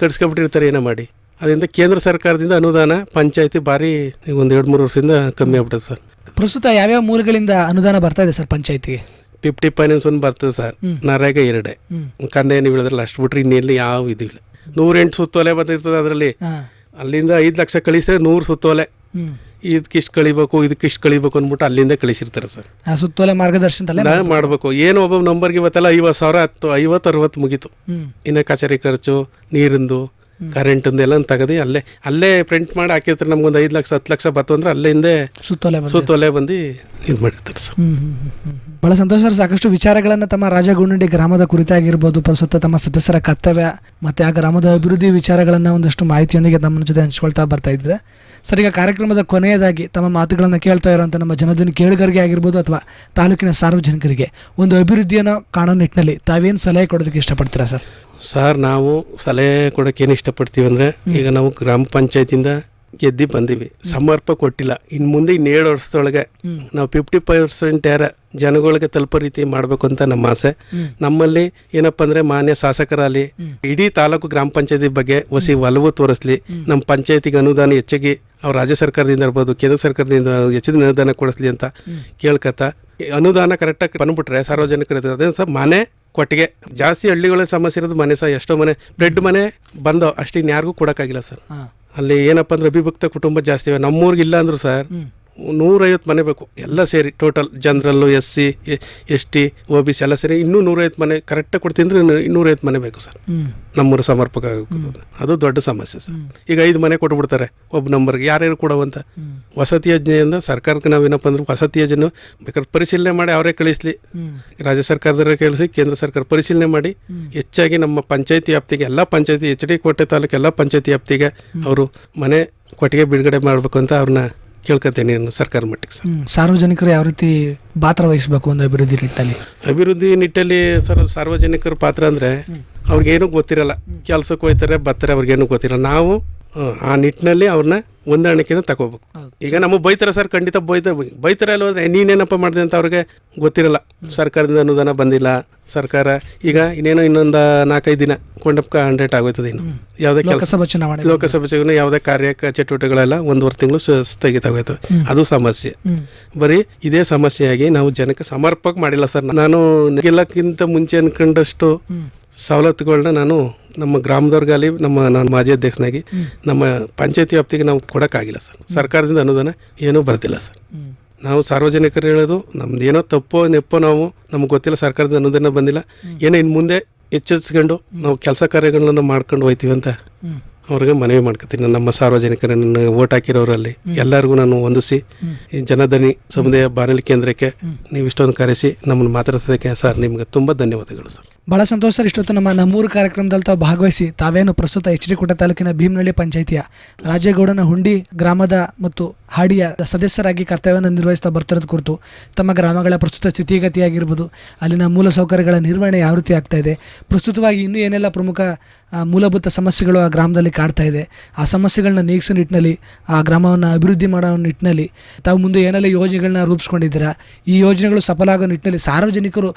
ಕಟ್ಸ್ಕೊಬಿಟ್ಟಿರ್ತಾರೆ ಏನೋ ಮಾಡಿ. ಅದರಿಂದ ಕೇಂದ್ರ ಸರ್ಕಾರದಿಂದ ಅನುದಾನ ಪಂಚಾಯತಿ ಭಾರಿ ಈಗ ಒಂದು ಎರಡು ಮೂರು ವರ್ಷದಿಂದ ಕಮ್ಮಿ ಆಗ್ಬಿಟ್ಟದೆ ಸರ್. ಪ್ರಸ್ತುತ ಯಾವ್ಯಾವ ಮೂಲಗಳಿಂದ ಅನುದಾನ ಬರ್ತಾ ಇದೆ ಸರ್ ಪಂಚಾಯತಿಗೆ? ಫಿಫ್ಟಿ ಫೈನಾನ್ಸ್ ಒಂದು ಬರ್ತದೆ ಸರ್. ನರೇಗ ಎರಡೇ. ಕಂದೆ ನೀವು ಹೇಳಿದ್ರಲ್ಲ ಅಷ್ಟು ಬಿಟ್ರೆ ಇನ್ನೆಲ್ಲಿ ಯಾವ ಇದಿಲ್ಲ ನೂರೆಂಟು ಸುತ್ತೋಲೆ ಬಂದಿರ್ತದೆ ಅದರಲ್ಲಿ. ಅಲ್ಲಿಂದ ಐದು ಲಕ್ಷ ಕಳಿಸಿದ್ರೆ ನೂರು ಸುತ್ತೋಲೆ. ಹ್ಮ್ ಇದಕ್ಕಿಷ್ಟು ಕಳಿಬೇಕು ಇದಕ್ಕೆ ಇಷ್ಟು ಕಳಿಬೇಕು ಅಂದ್ಬಿಟ್ಟು ಅಲ್ಲಿಂದ ಕಳಿಸಿರ್ತಾರೆ ಸರ್. ಆ ಸುತ್ತೋಲೆ ಮಾರ್ಗದರ್ಶನ ನಾನು ಮಾಡಬೇಕು. ಏನು ಒಬ್ಬ ನಂಬರ್ಗೆ ಇವತ್ತೆಲ್ಲ ಐವತ್ತು ಸಾವಿರ ಹತ್ತು ಐವತ್ತು ಅರವತ್ತು ಮುಗೀತು. ಇನ್ನು ಕಚೇರಿ ಖರ್ಚು ನೀರಿಂದು ಕರೆಂಟಿಂದು ಎಲ್ಲ ತೆಗೆದು ಅಲ್ಲೇ ಅಲ್ಲೇ ಪ್ರಿಂಟ್ ಮಾಡಿ ಹಾಕಿರ್ತಾರೆ. ನಮ್ಗೊಂದು ಐದು ಲಕ್ಷ ಹತ್ತು ಲಕ್ಷ ಬತ್ತು ಅಂದ್ರೆ ಅಲ್ಲೇ ಹಿಂದೆ ಸುತ್ತೋಲೆ. ಸುತ್ತೋಲೆ ಬಂದು ಇದು ಮಾಡಿರ್ತಾರೆ ಸರ್. ಬಹಳ ಸಂತೋಷ ಸರ್. ಸಾಕಷ್ಟು ವಿಚಾರಗಳನ್ನು ತಮ್ಮ ರಾಜಗುಂಡಿ ಗ್ರಾಮದ ಕುರಿತಾಗಿರ್ಬೋದು ಪ್ರಸ್ತುತ ತಮ್ಮ ಸದಸ್ಯರ ಕರ್ತವ್ಯ ಮತ್ತೆ ಆ ಗ್ರಾಮದ ಅಭಿವೃದ್ಧಿ ವಿಚಾರಗಳನ್ನು ಒಂದಷ್ಟು ಮಾಹಿತಿಯೊಂದಿಗೆ ನಮ್ಮ ಜೊತೆ ಹಂಚ್ಕೊಳ್ತಾ ಬರ್ತಾ ಇದ್ರೆ. ಸರ್ ಈಗ ಕಾರ್ಯಕ್ರಮದ ಕೊನೆಯದಾಗಿ ತಮ್ಮ ಮಾತುಗಳನ್ನು ಕೇಳ್ತಾ ಇರುವಂಥ ನಮ್ಮ ಜನದಿನ ಕೇಳುಗರಿಗೆ ಆಗಿರ್ಬೋದು ಅಥವಾ ತಾಲೂಕಿನ ಸಾರ್ವಜನಿಕರಿಗೆ ಒಂದು ಅಭಿವೃದ್ಧಿಯನ್ನು ಕಾಣೋ ನಿಟ್ಟಿನಲ್ಲಿ ತಾವೇನು ಸಲಹೆ ಕೊಡೋದಕ್ಕೆ ಇಷ್ಟಪಡ್ತೀರಾ ಸರ್? ಸರ್ ನಾವು ಸಲಹೆ ಕೊಡೋಕೆ ಏನು ಇಷ್ಟಪಡ್ತೀವಿ ಅಂದರೆ ಈಗ ನಾವು ಗ್ರಾಮ ಪಂಚಾಯತಿಂದ ಗೆದ್ದು ಬಂದೀವಿ. ಸಮರ್ಪ ಕೊಟ್ಟಿಲ್ಲ. ಇನ್ನು ಮುಂದೆ ಇನ್ನು ವರ್ಷದೊಳಗೆ ನಾವು ಫಿಫ್ಟಿ ಪರ್ಸೆಂಟ್ ಯಾರ ಜನಗಳಿಗೆ ತಲುಪೋ ರೀತಿ ಮಾಡಬೇಕು ಅಂತ ನಮ್ಮ ಆಸೆ. ನಮ್ಮಲ್ಲಿ ಏನಪ್ಪ ಅಂದರೆ ಮಾನ್ಯ ಶಾಸಕರಲ್ಲಿ ಇಡೀ ತಾಲೂಕು ಗ್ರಾಮ ಪಂಚಾಯತಿ ಬಗ್ಗೆ ಹೊಸಿ ಒಲವು ತೋರಿಸ್ಲಿ. ನಮ್ಮ ಪಂಚಾಯತಿಗೆ ಅನುದಾನ ಹೆಚ್ಚಿಗೆ ಅವ್ರು ರಾಜ್ಯ ಸರ್ಕಾರದಿಂದ ಇರ್ಬೋದು, ಕೇಂದ್ರ ಸರ್ಕಾರದಿಂದ ಹೆಚ್ಚಿನ ಅನುದಾನ ಕೊಡಿಸ್ಲಿ ಅಂತ ಕೇಳ್ಕತ್ತ. ಅನುದಾನ ಕರೆಕ್ಟಾಗಿ ಬಂದ್ಬಿಟ್ರೆ ಸಾರ್ವಜನಿಕರ ಅದೇನು ಸಹ ಮನೆ ಕೊಟ್ಟಿಗೆ. ಜಾಸ್ತಿ ಹಳ್ಳಿಗಳ ಸಮಸ್ಯೆ ಇರೋದು ಮನೆ ಸಹ ಎಷ್ಟೋ ಮನೆ ಬ್ರೆಡ್ ಮನೆ ಬಂದೋ ಅಷ್ಟು ಇನ್ಯಾರಿಗೂ ಕೊಡೋಕ್ಕಾಗಿಲ್ಲ ಸರ್. ಅಲ್ಲಿ ಏನಪ್ಪ ಅಂದ್ರೆ ಅಭಿಭಕ್ತ ಕುಟುಂಬ ಜಾಸ್ತಿ ಇವೆ ನಮ್ಮೂರಿಗೆ ಇಲ್ಲ ಅಂದ್ರು ಸರ್. ನೂರೈವತ್ತು ಮನೆ ಬೇಕು. ಎಲ್ಲ ಸೇರಿ total general S C S T O B C ಎಲ್ಲ ಸೇರಿ ಇನ್ನೂ ನೂರೈವತ್ತು ಮನೆ ಕರೆಕ್ಟಾಗಿ ಕೊಡ್ತೀನಿ ಅಂದರೆ ಇನ್ನೂರೈವತ್ತು ಮನೆ ಬೇಕು ಸರ್. ನಮ್ಮೂರು ಸಮರ್ಪಕ. ಅದು ದೊಡ್ಡ ಸಮಸ್ಯೆ ಸರ್. ಈಗ ಐದು ಮನೆ ಕೊಟ್ಬಿಡ್ತಾರೆ ಒಬ್ಬ ನಂಬರ್ಗೆ ಯಾರ್ಯಾರು ಕೊಡುವಂತ? ವಸತಿ ಯೋಜನೆಯಿಂದ ಸರ್ಕಾರಕ್ಕೆ ನಾವು ಏನಪ್ಪ ಅಂದ್ರೆ ವಸತಿ ಯೋಜನೆ ಬೇಕಾದ್ರೆ ಪರಿಶೀಲನೆ ಮಾಡಿ ಅವರೇ ಕಳಿಸ್ಲಿ. ರಾಜ್ಯ ಸರ್ಕಾರದವರೇ ಕಳಿಸಿ ಕೇಂದ್ರ ಸರ್ಕಾರ ಪರಿಶೀಲನೆ ಮಾಡಿ. ಹೆಚ್ಚಾಗಿ ನಮ್ಮ ಪಂಚಾಯತಿ ವ್ಯಾಪ್ತಿಗೆ ಎಲ್ಲ ಪಂಚಾಯತಿ ಎಚ್ ಡಿ ಕೋಟೆ ತಾಲೂಕು ಎಲ್ಲ ಪಂಚಾಯತಿ ವ್ಯಾಪ್ತಿಗೆ ಅವರು ಮನೆ ಕೊಟ್ಟಿಗೆ ಬಿಡುಗಡೆ ಮಾಡಬೇಕು ಅಂತ ಅವ್ರನ್ನ ಕೇಳ್ಕೊತೀನಿ ಸರ್ಕಾರ ಮಟ್ಟಿಗೆ ಸರ್. ಸಾರ್ವಜನಿಕರು ಯಾವ ರೀತಿ ಪಾತ್ರ ವಹಿಸಬೇಕು ಒಂದು ಅಭಿವೃದ್ಧಿ ನಿಟ್ಟಲ್ಲಿ? ಅಭಿವೃದ್ಧಿ ನಿಟ್ಟಲ್ಲಿ ಸರ್ ಸಾರ್ವಜನಿಕರ ಪಾತ್ರ ಅಂದರೆ ಅವ್ರಿಗೇನು ಗೊತ್ತಿರಲ್ಲ. ಕೆಲ್ಸಕ್ಕೆ ಹೋಯ್ತಾರೆ ಬರ್ತಾರೆ ಅವ್ರಿಗೇನು ಗೊತ್ತಿರಲ್ಲ. ನಾವು ಆ, ನಿಟ್ಟಿನಲ್ಲಿ ಅವ್ರನ್ನ ಹೊಂದಾಣಿಕೆಯಿಂದ ತಗೋಬೇಕು. ಈಗ ನಮಗೆ ಬೈತಾರೆ ಸರ್ ಖಂಡಿತ ಬೈತಾರೆ ಬೈತಾರೆ ಅಲ್ಲ ಹೋದ್ರೆ ನೀನೇನಪ್ಪ ಮಾಡಿದೆ ಅಂತ ಅವ್ರಿಗೆ ಗೊತ್ತಿರಲ್ಲ. ಸರ್ಕಾರದಿಂದ ಅನುದಾನ ಬಂದಿಲ್ಲ. ಸರ್ಕಾರ ಈಗ ಇನ್ನೇನೋ ಇನ್ನೊಂದು ನಾಲ್ಕೈದು ದಿನ ಕೊಂಡಪ್ಪ ಹಂಡ್ರೆಡ್ ಆಗೋಯ್ತದೆ ಇನ್ನು. ಯಾವುದೇ ಕೆಲಸ ಲೋಕಸಭಾ ಚುನಾವಣೆ ಲೋಕಸಭಾ ಚುನಾವಣೆ ಯಾವುದೇ ಕಾರ್ಯ ಚಟುವಟಿಕೆಗಳೆಲ್ಲ ಒಂದೂವರೆ ತಿಂಗಳು ಸ್ಥಗಿತ ಆಗೋಯ್ತು ಅದು ಸಮಸ್ಯೆ. ಬರೀ ಇದೇ ಸಮಸ್ಯೆಯಾಗಿ ನಾವು ಜನಕ್ಕೆ ಸಮರ್ಪಕ ಮಾಡಿಲ್ಲ ಸರ್. ನಾನು ಗೆಲ್ಲಕ್ಕಿಂತ ಮುಂಚೆ ಅನ್ಕೊಂಡಷ್ಟು ಸವಲತ್ತುಗಳನ್ನ ನಾನು ನಮ್ಮ ಗ್ರಾಮದವ್ರಿಗಾಗಲಿ, ನಮ್ಮ ನಾನು ಮಾಜಿ ಅಧ್ಯಕ್ಷನಾಗಿ ನಮ್ಮ ಪಂಚಾಯತಿ ವ್ಯಾಪ್ತಿಗೆ ನಾವು ಕೊಡೋಕ್ಕಾಗಿಲ್ಲ ಸರ್. ಸರ್ಕಾರದಿಂದ ಅನುದಾನ ಏನೂ ಬರ್ತಿಲ್ಲ ಸರ್. ನಾವು ಸಾರ್ವಜನಿಕರು ಹೇಳೋದು ನಮ್ದು ಏನೋ ತಪ್ಪೋ ನೆಪ್ಪೋ ನಾವು ನಮ್ಗೆ ಗೊತ್ತಿಲ್ಲ, ಸರ್ಕಾರದಿಂದ ಅನುದಾನ ಬಂದಿಲ್ಲ. ಏನೋ ಇನ್ನು ಮುಂದೆ ಎಚ್ಚರಿಸ್ಕೊಂಡು ನಾವು ಕೆಲಸ ಕಾರ್ಯಗಳನ್ನ ಮಾಡ್ಕೊಂಡು ಹೋಯ್ತೀವಿ ಅಂತ ಅವ್ರಿಗೆ ಮನವಿ ಮಾಡ್ಕೊತೀನಿ. ನಮ್ಮ ಸಾರ್ವಜನಿಕರನ್ನ ಓಟ್ ಹಾಕಿರೋರಲ್ಲಿ ಎಲ್ಲರಿಗೂ ನಾನು ಹೊಂದಿಸಿ ಈ ಜನಧನಿ ಸಮುದಾಯ ಬಾನಲಿ ಕೇಂದ್ರಕ್ಕೆ ನೀವು ಇಷ್ಟೊಂದು ಕರೆಸಿ ನಮ್ಮನ್ನು ಮಾತಾಡ್ಸೋದಕ್ಕೆ ಸರ್ ನಿಮ್ಗೆ ತುಂಬ ಧನ್ಯವಾದಗಳು ಸರ್. ಬಹಳ ಸಂತೋಷ ಸರ್ ಇಷ್ಟೊತ್ತು ನಮ್ಮ ನಮ್ಮೂರು ಕಾರ್ಯಕ್ರಮದಲ್ಲಿ ತಾವು ಭಾಗವಹಿಸಿ ತಾವೇನು ಪ್ರಸ್ತುತ ಎಚ್ ಡಿ ಕೋಟೆ ತಾಲೂಕಿನ ಭೀಮನಹಳ್ಳಿ ಪಂಚಾಯಿತಿಯ ರಾಜೇಗೌಡನ ಹುಂಡಿ ಗ್ರಾಮದ ಮತ್ತು ಹಾಡಿಯ ಸದಸ್ಯರಾಗಿ ಕರ್ತವ್ಯವನ್ನು ನಿರ್ವಹಿಸ್ತಾ ಬರ್ತಿರೋದು ಕುರಿತು ತಮ್ಮ ಗ್ರಾಮಗಳ ಪ್ರಸ್ತುತ ಸ್ಥಿತಿಗತಿಯಾಗಿರ್ಬೋದು, ಅಲ್ಲಿನ ಮೂಲ ಸೌಕರ್ಯಗಳ ನಿರ್ವಹಣೆ ಯಾವ ರೀತಿ ಆಗ್ತಾ ಇದೆ, ಪ್ರಸ್ತುತವಾಗಿ ಇನ್ನೂ ಏನೆಲ್ಲ ಪ್ರಮುಖ ಮೂಲಭೂತ ಸಮಸ್ಯೆಗಳು ಆ ಗ್ರಾಮದಲ್ಲಿ ಕಾಡ್ತಾ ಇದೆ, ಆ ಸಮಸ್ಯೆಗಳನ್ನ ನೀಗಿಸೋ ನಿಟ್ಟಿನಲ್ಲಿ, ಆ ಗ್ರಾಮವನ್ನು ಅಭಿವೃದ್ಧಿ ಮಾಡೋ ನಿಟ್ಟಿನಲ್ಲಿ ತಾವು ಮುಂದೆ ಏನೆಲ್ಲ ಯೋಜನೆಗಳನ್ನ ರೂಪಿಸ್ಕೊಂಡಿದ್ದೀರಾ, ಈ ಯೋಜನೆಗಳು ಸಫಲ ಆಗೋ ನಿಟ್ಟಿನಲ್ಲಿ ಸಾರ್ವಜನಿಕರು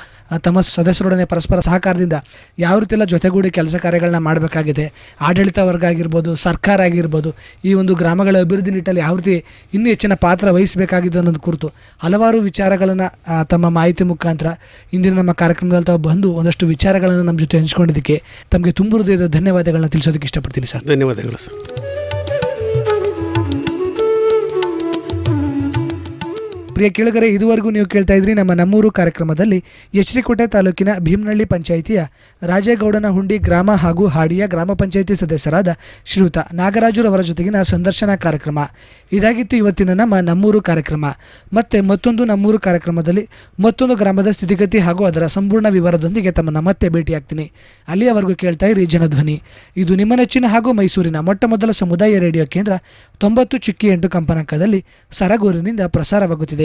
ತಮ್ಮ ಸದಸ್ಯರೊಡನೆ ಪರಸ್ಪರ ಸಹಕಾರದಿಂದ ಯಾವ ರೀತಿ ಎಲ್ಲ ಜೊತೆಗೂಡಿ ಕೆಲಸ ಕಾರ್ಯಗಳನ್ನ ಮಾಡಬೇಕಾಗಿದೆ, ಆಡಳಿತ ವರ್ಗ ಆಗಿರ್ಬೋದು, ಸರ್ಕಾರ ಆಗಿರ್ಬೋದು, ಈ ಒಂದು ಗ್ರಾಮಗಳ ಅಭಿವೃದ್ಧಿ ನಿಟ್ಟಿನಲ್ಲಿ ಯಾವ ರೀತಿ ಇನ್ನೂ ಹೆಚ್ಚಿನ ಪಾತ್ರ ವಹಿಸಬೇಕಾಗಿದೆ ಅನ್ನೋದು ಕುರಿತು ಹಲವಾರು ವಿಚಾರಗಳನ್ನು ತಮ್ಮ ಮಾಹಿತಿ ಮುಖಾಂತರ ಇಂದಿನ ನಮ್ಮ ಕಾರ್ಯಕ್ರಮದಲ್ಲಿ ತಾವು ಬಂದು ಒಂದಷ್ಟು ವಿಚಾರಗಳನ್ನು ನಮ್ಮ ಜೊತೆ ಹಂಚ್ಕೊಂಡಿದ್ದಕ್ಕೆ ತಮಗೆ ತುಂಬ ಹೃದಯದ ಧನ್ಯವಾದಗಳನ್ನ ತಿಳಿಸೋದಕ್ಕೆ ಇಷ್ಟಪಡ್ತೀನಿ ಸರ್. ಧನ್ಯವಾದಗಳು ಸರ್. ಪ್ರಿಯ ಕೇಳುಗರೆ, ಇದುವರೆಗೂ ನೀವು ಕೇಳ್ತಾ ಇದ್ರಿ ನಮ್ಮ ನಮ್ಮೂರು ಕಾರ್ಯಕ್ರಮದಲ್ಲಿ ಎಚ್ರಿಕೋಟೆ ತಾಲೂಕಿನ ಭೀಮನಹಳ್ಳಿ ಪಂಚಾಯಿತಿಯ ರಾಜೇಗೌಡನ ಹುಂಡಿ ಗ್ರಾಮ ಹಾಗೂ ಹಾಡಿಯ ಗ್ರಾಮ ಪಂಚಾಯಿತಿ ಸದಸ್ಯರಾದ ಶ್ರೀಯುತ ನಾಗರಾಜುರವರ ಜೊತೆಗಿನ ಸಂದರ್ಶನ ಕಾರ್ಯಕ್ರಮ. ಇದಾಗಿತ್ತು ಇವತ್ತಿನ ನಮ್ಮ ನಮ್ಮೂರು ಕಾರ್ಯಕ್ರಮ. ಮತ್ತೆ ಮತ್ತೊಂದು ನಮ್ಮೂರು ಕಾರ್ಯಕ್ರಮದಲ್ಲಿ ಮತ್ತೊಂದು ಗ್ರಾಮದ ಸ್ಥಿತಿಗತಿ ಹಾಗೂ ಅದರ ಸಂಪೂರ್ಣ ವಿವರದೊಂದಿಗೆ ತಮ್ಮನ್ನು ಮತ್ತೆ ಭೇಟಿಯಾಗ್ತೀನಿ. ಅಲ್ಲಿಯವರೆಗೂ ಕೇಳ್ತಾ ಇರಿ ಜನಧ್ವನಿ. ಇದು ನಿಮ್ಮ ನೆಚ್ಚಿನ ಹಾಗೂ ಮೈಸೂರಿನ ಮೊಟ್ಟ ಮೊದಲ ಸಮುದಾಯ ರೇಡಿಯೋ ಕೇಂದ್ರ ತೊಂಬತ್ತು ಚಿಕ್ಕಿ ಎಂಟು ಕಂಪನಕದಲ್ಲಿ ಸರಗೂರಿನಿಂದ ಪ್ರಸಾರವಾಗುತ್ತಿದೆ.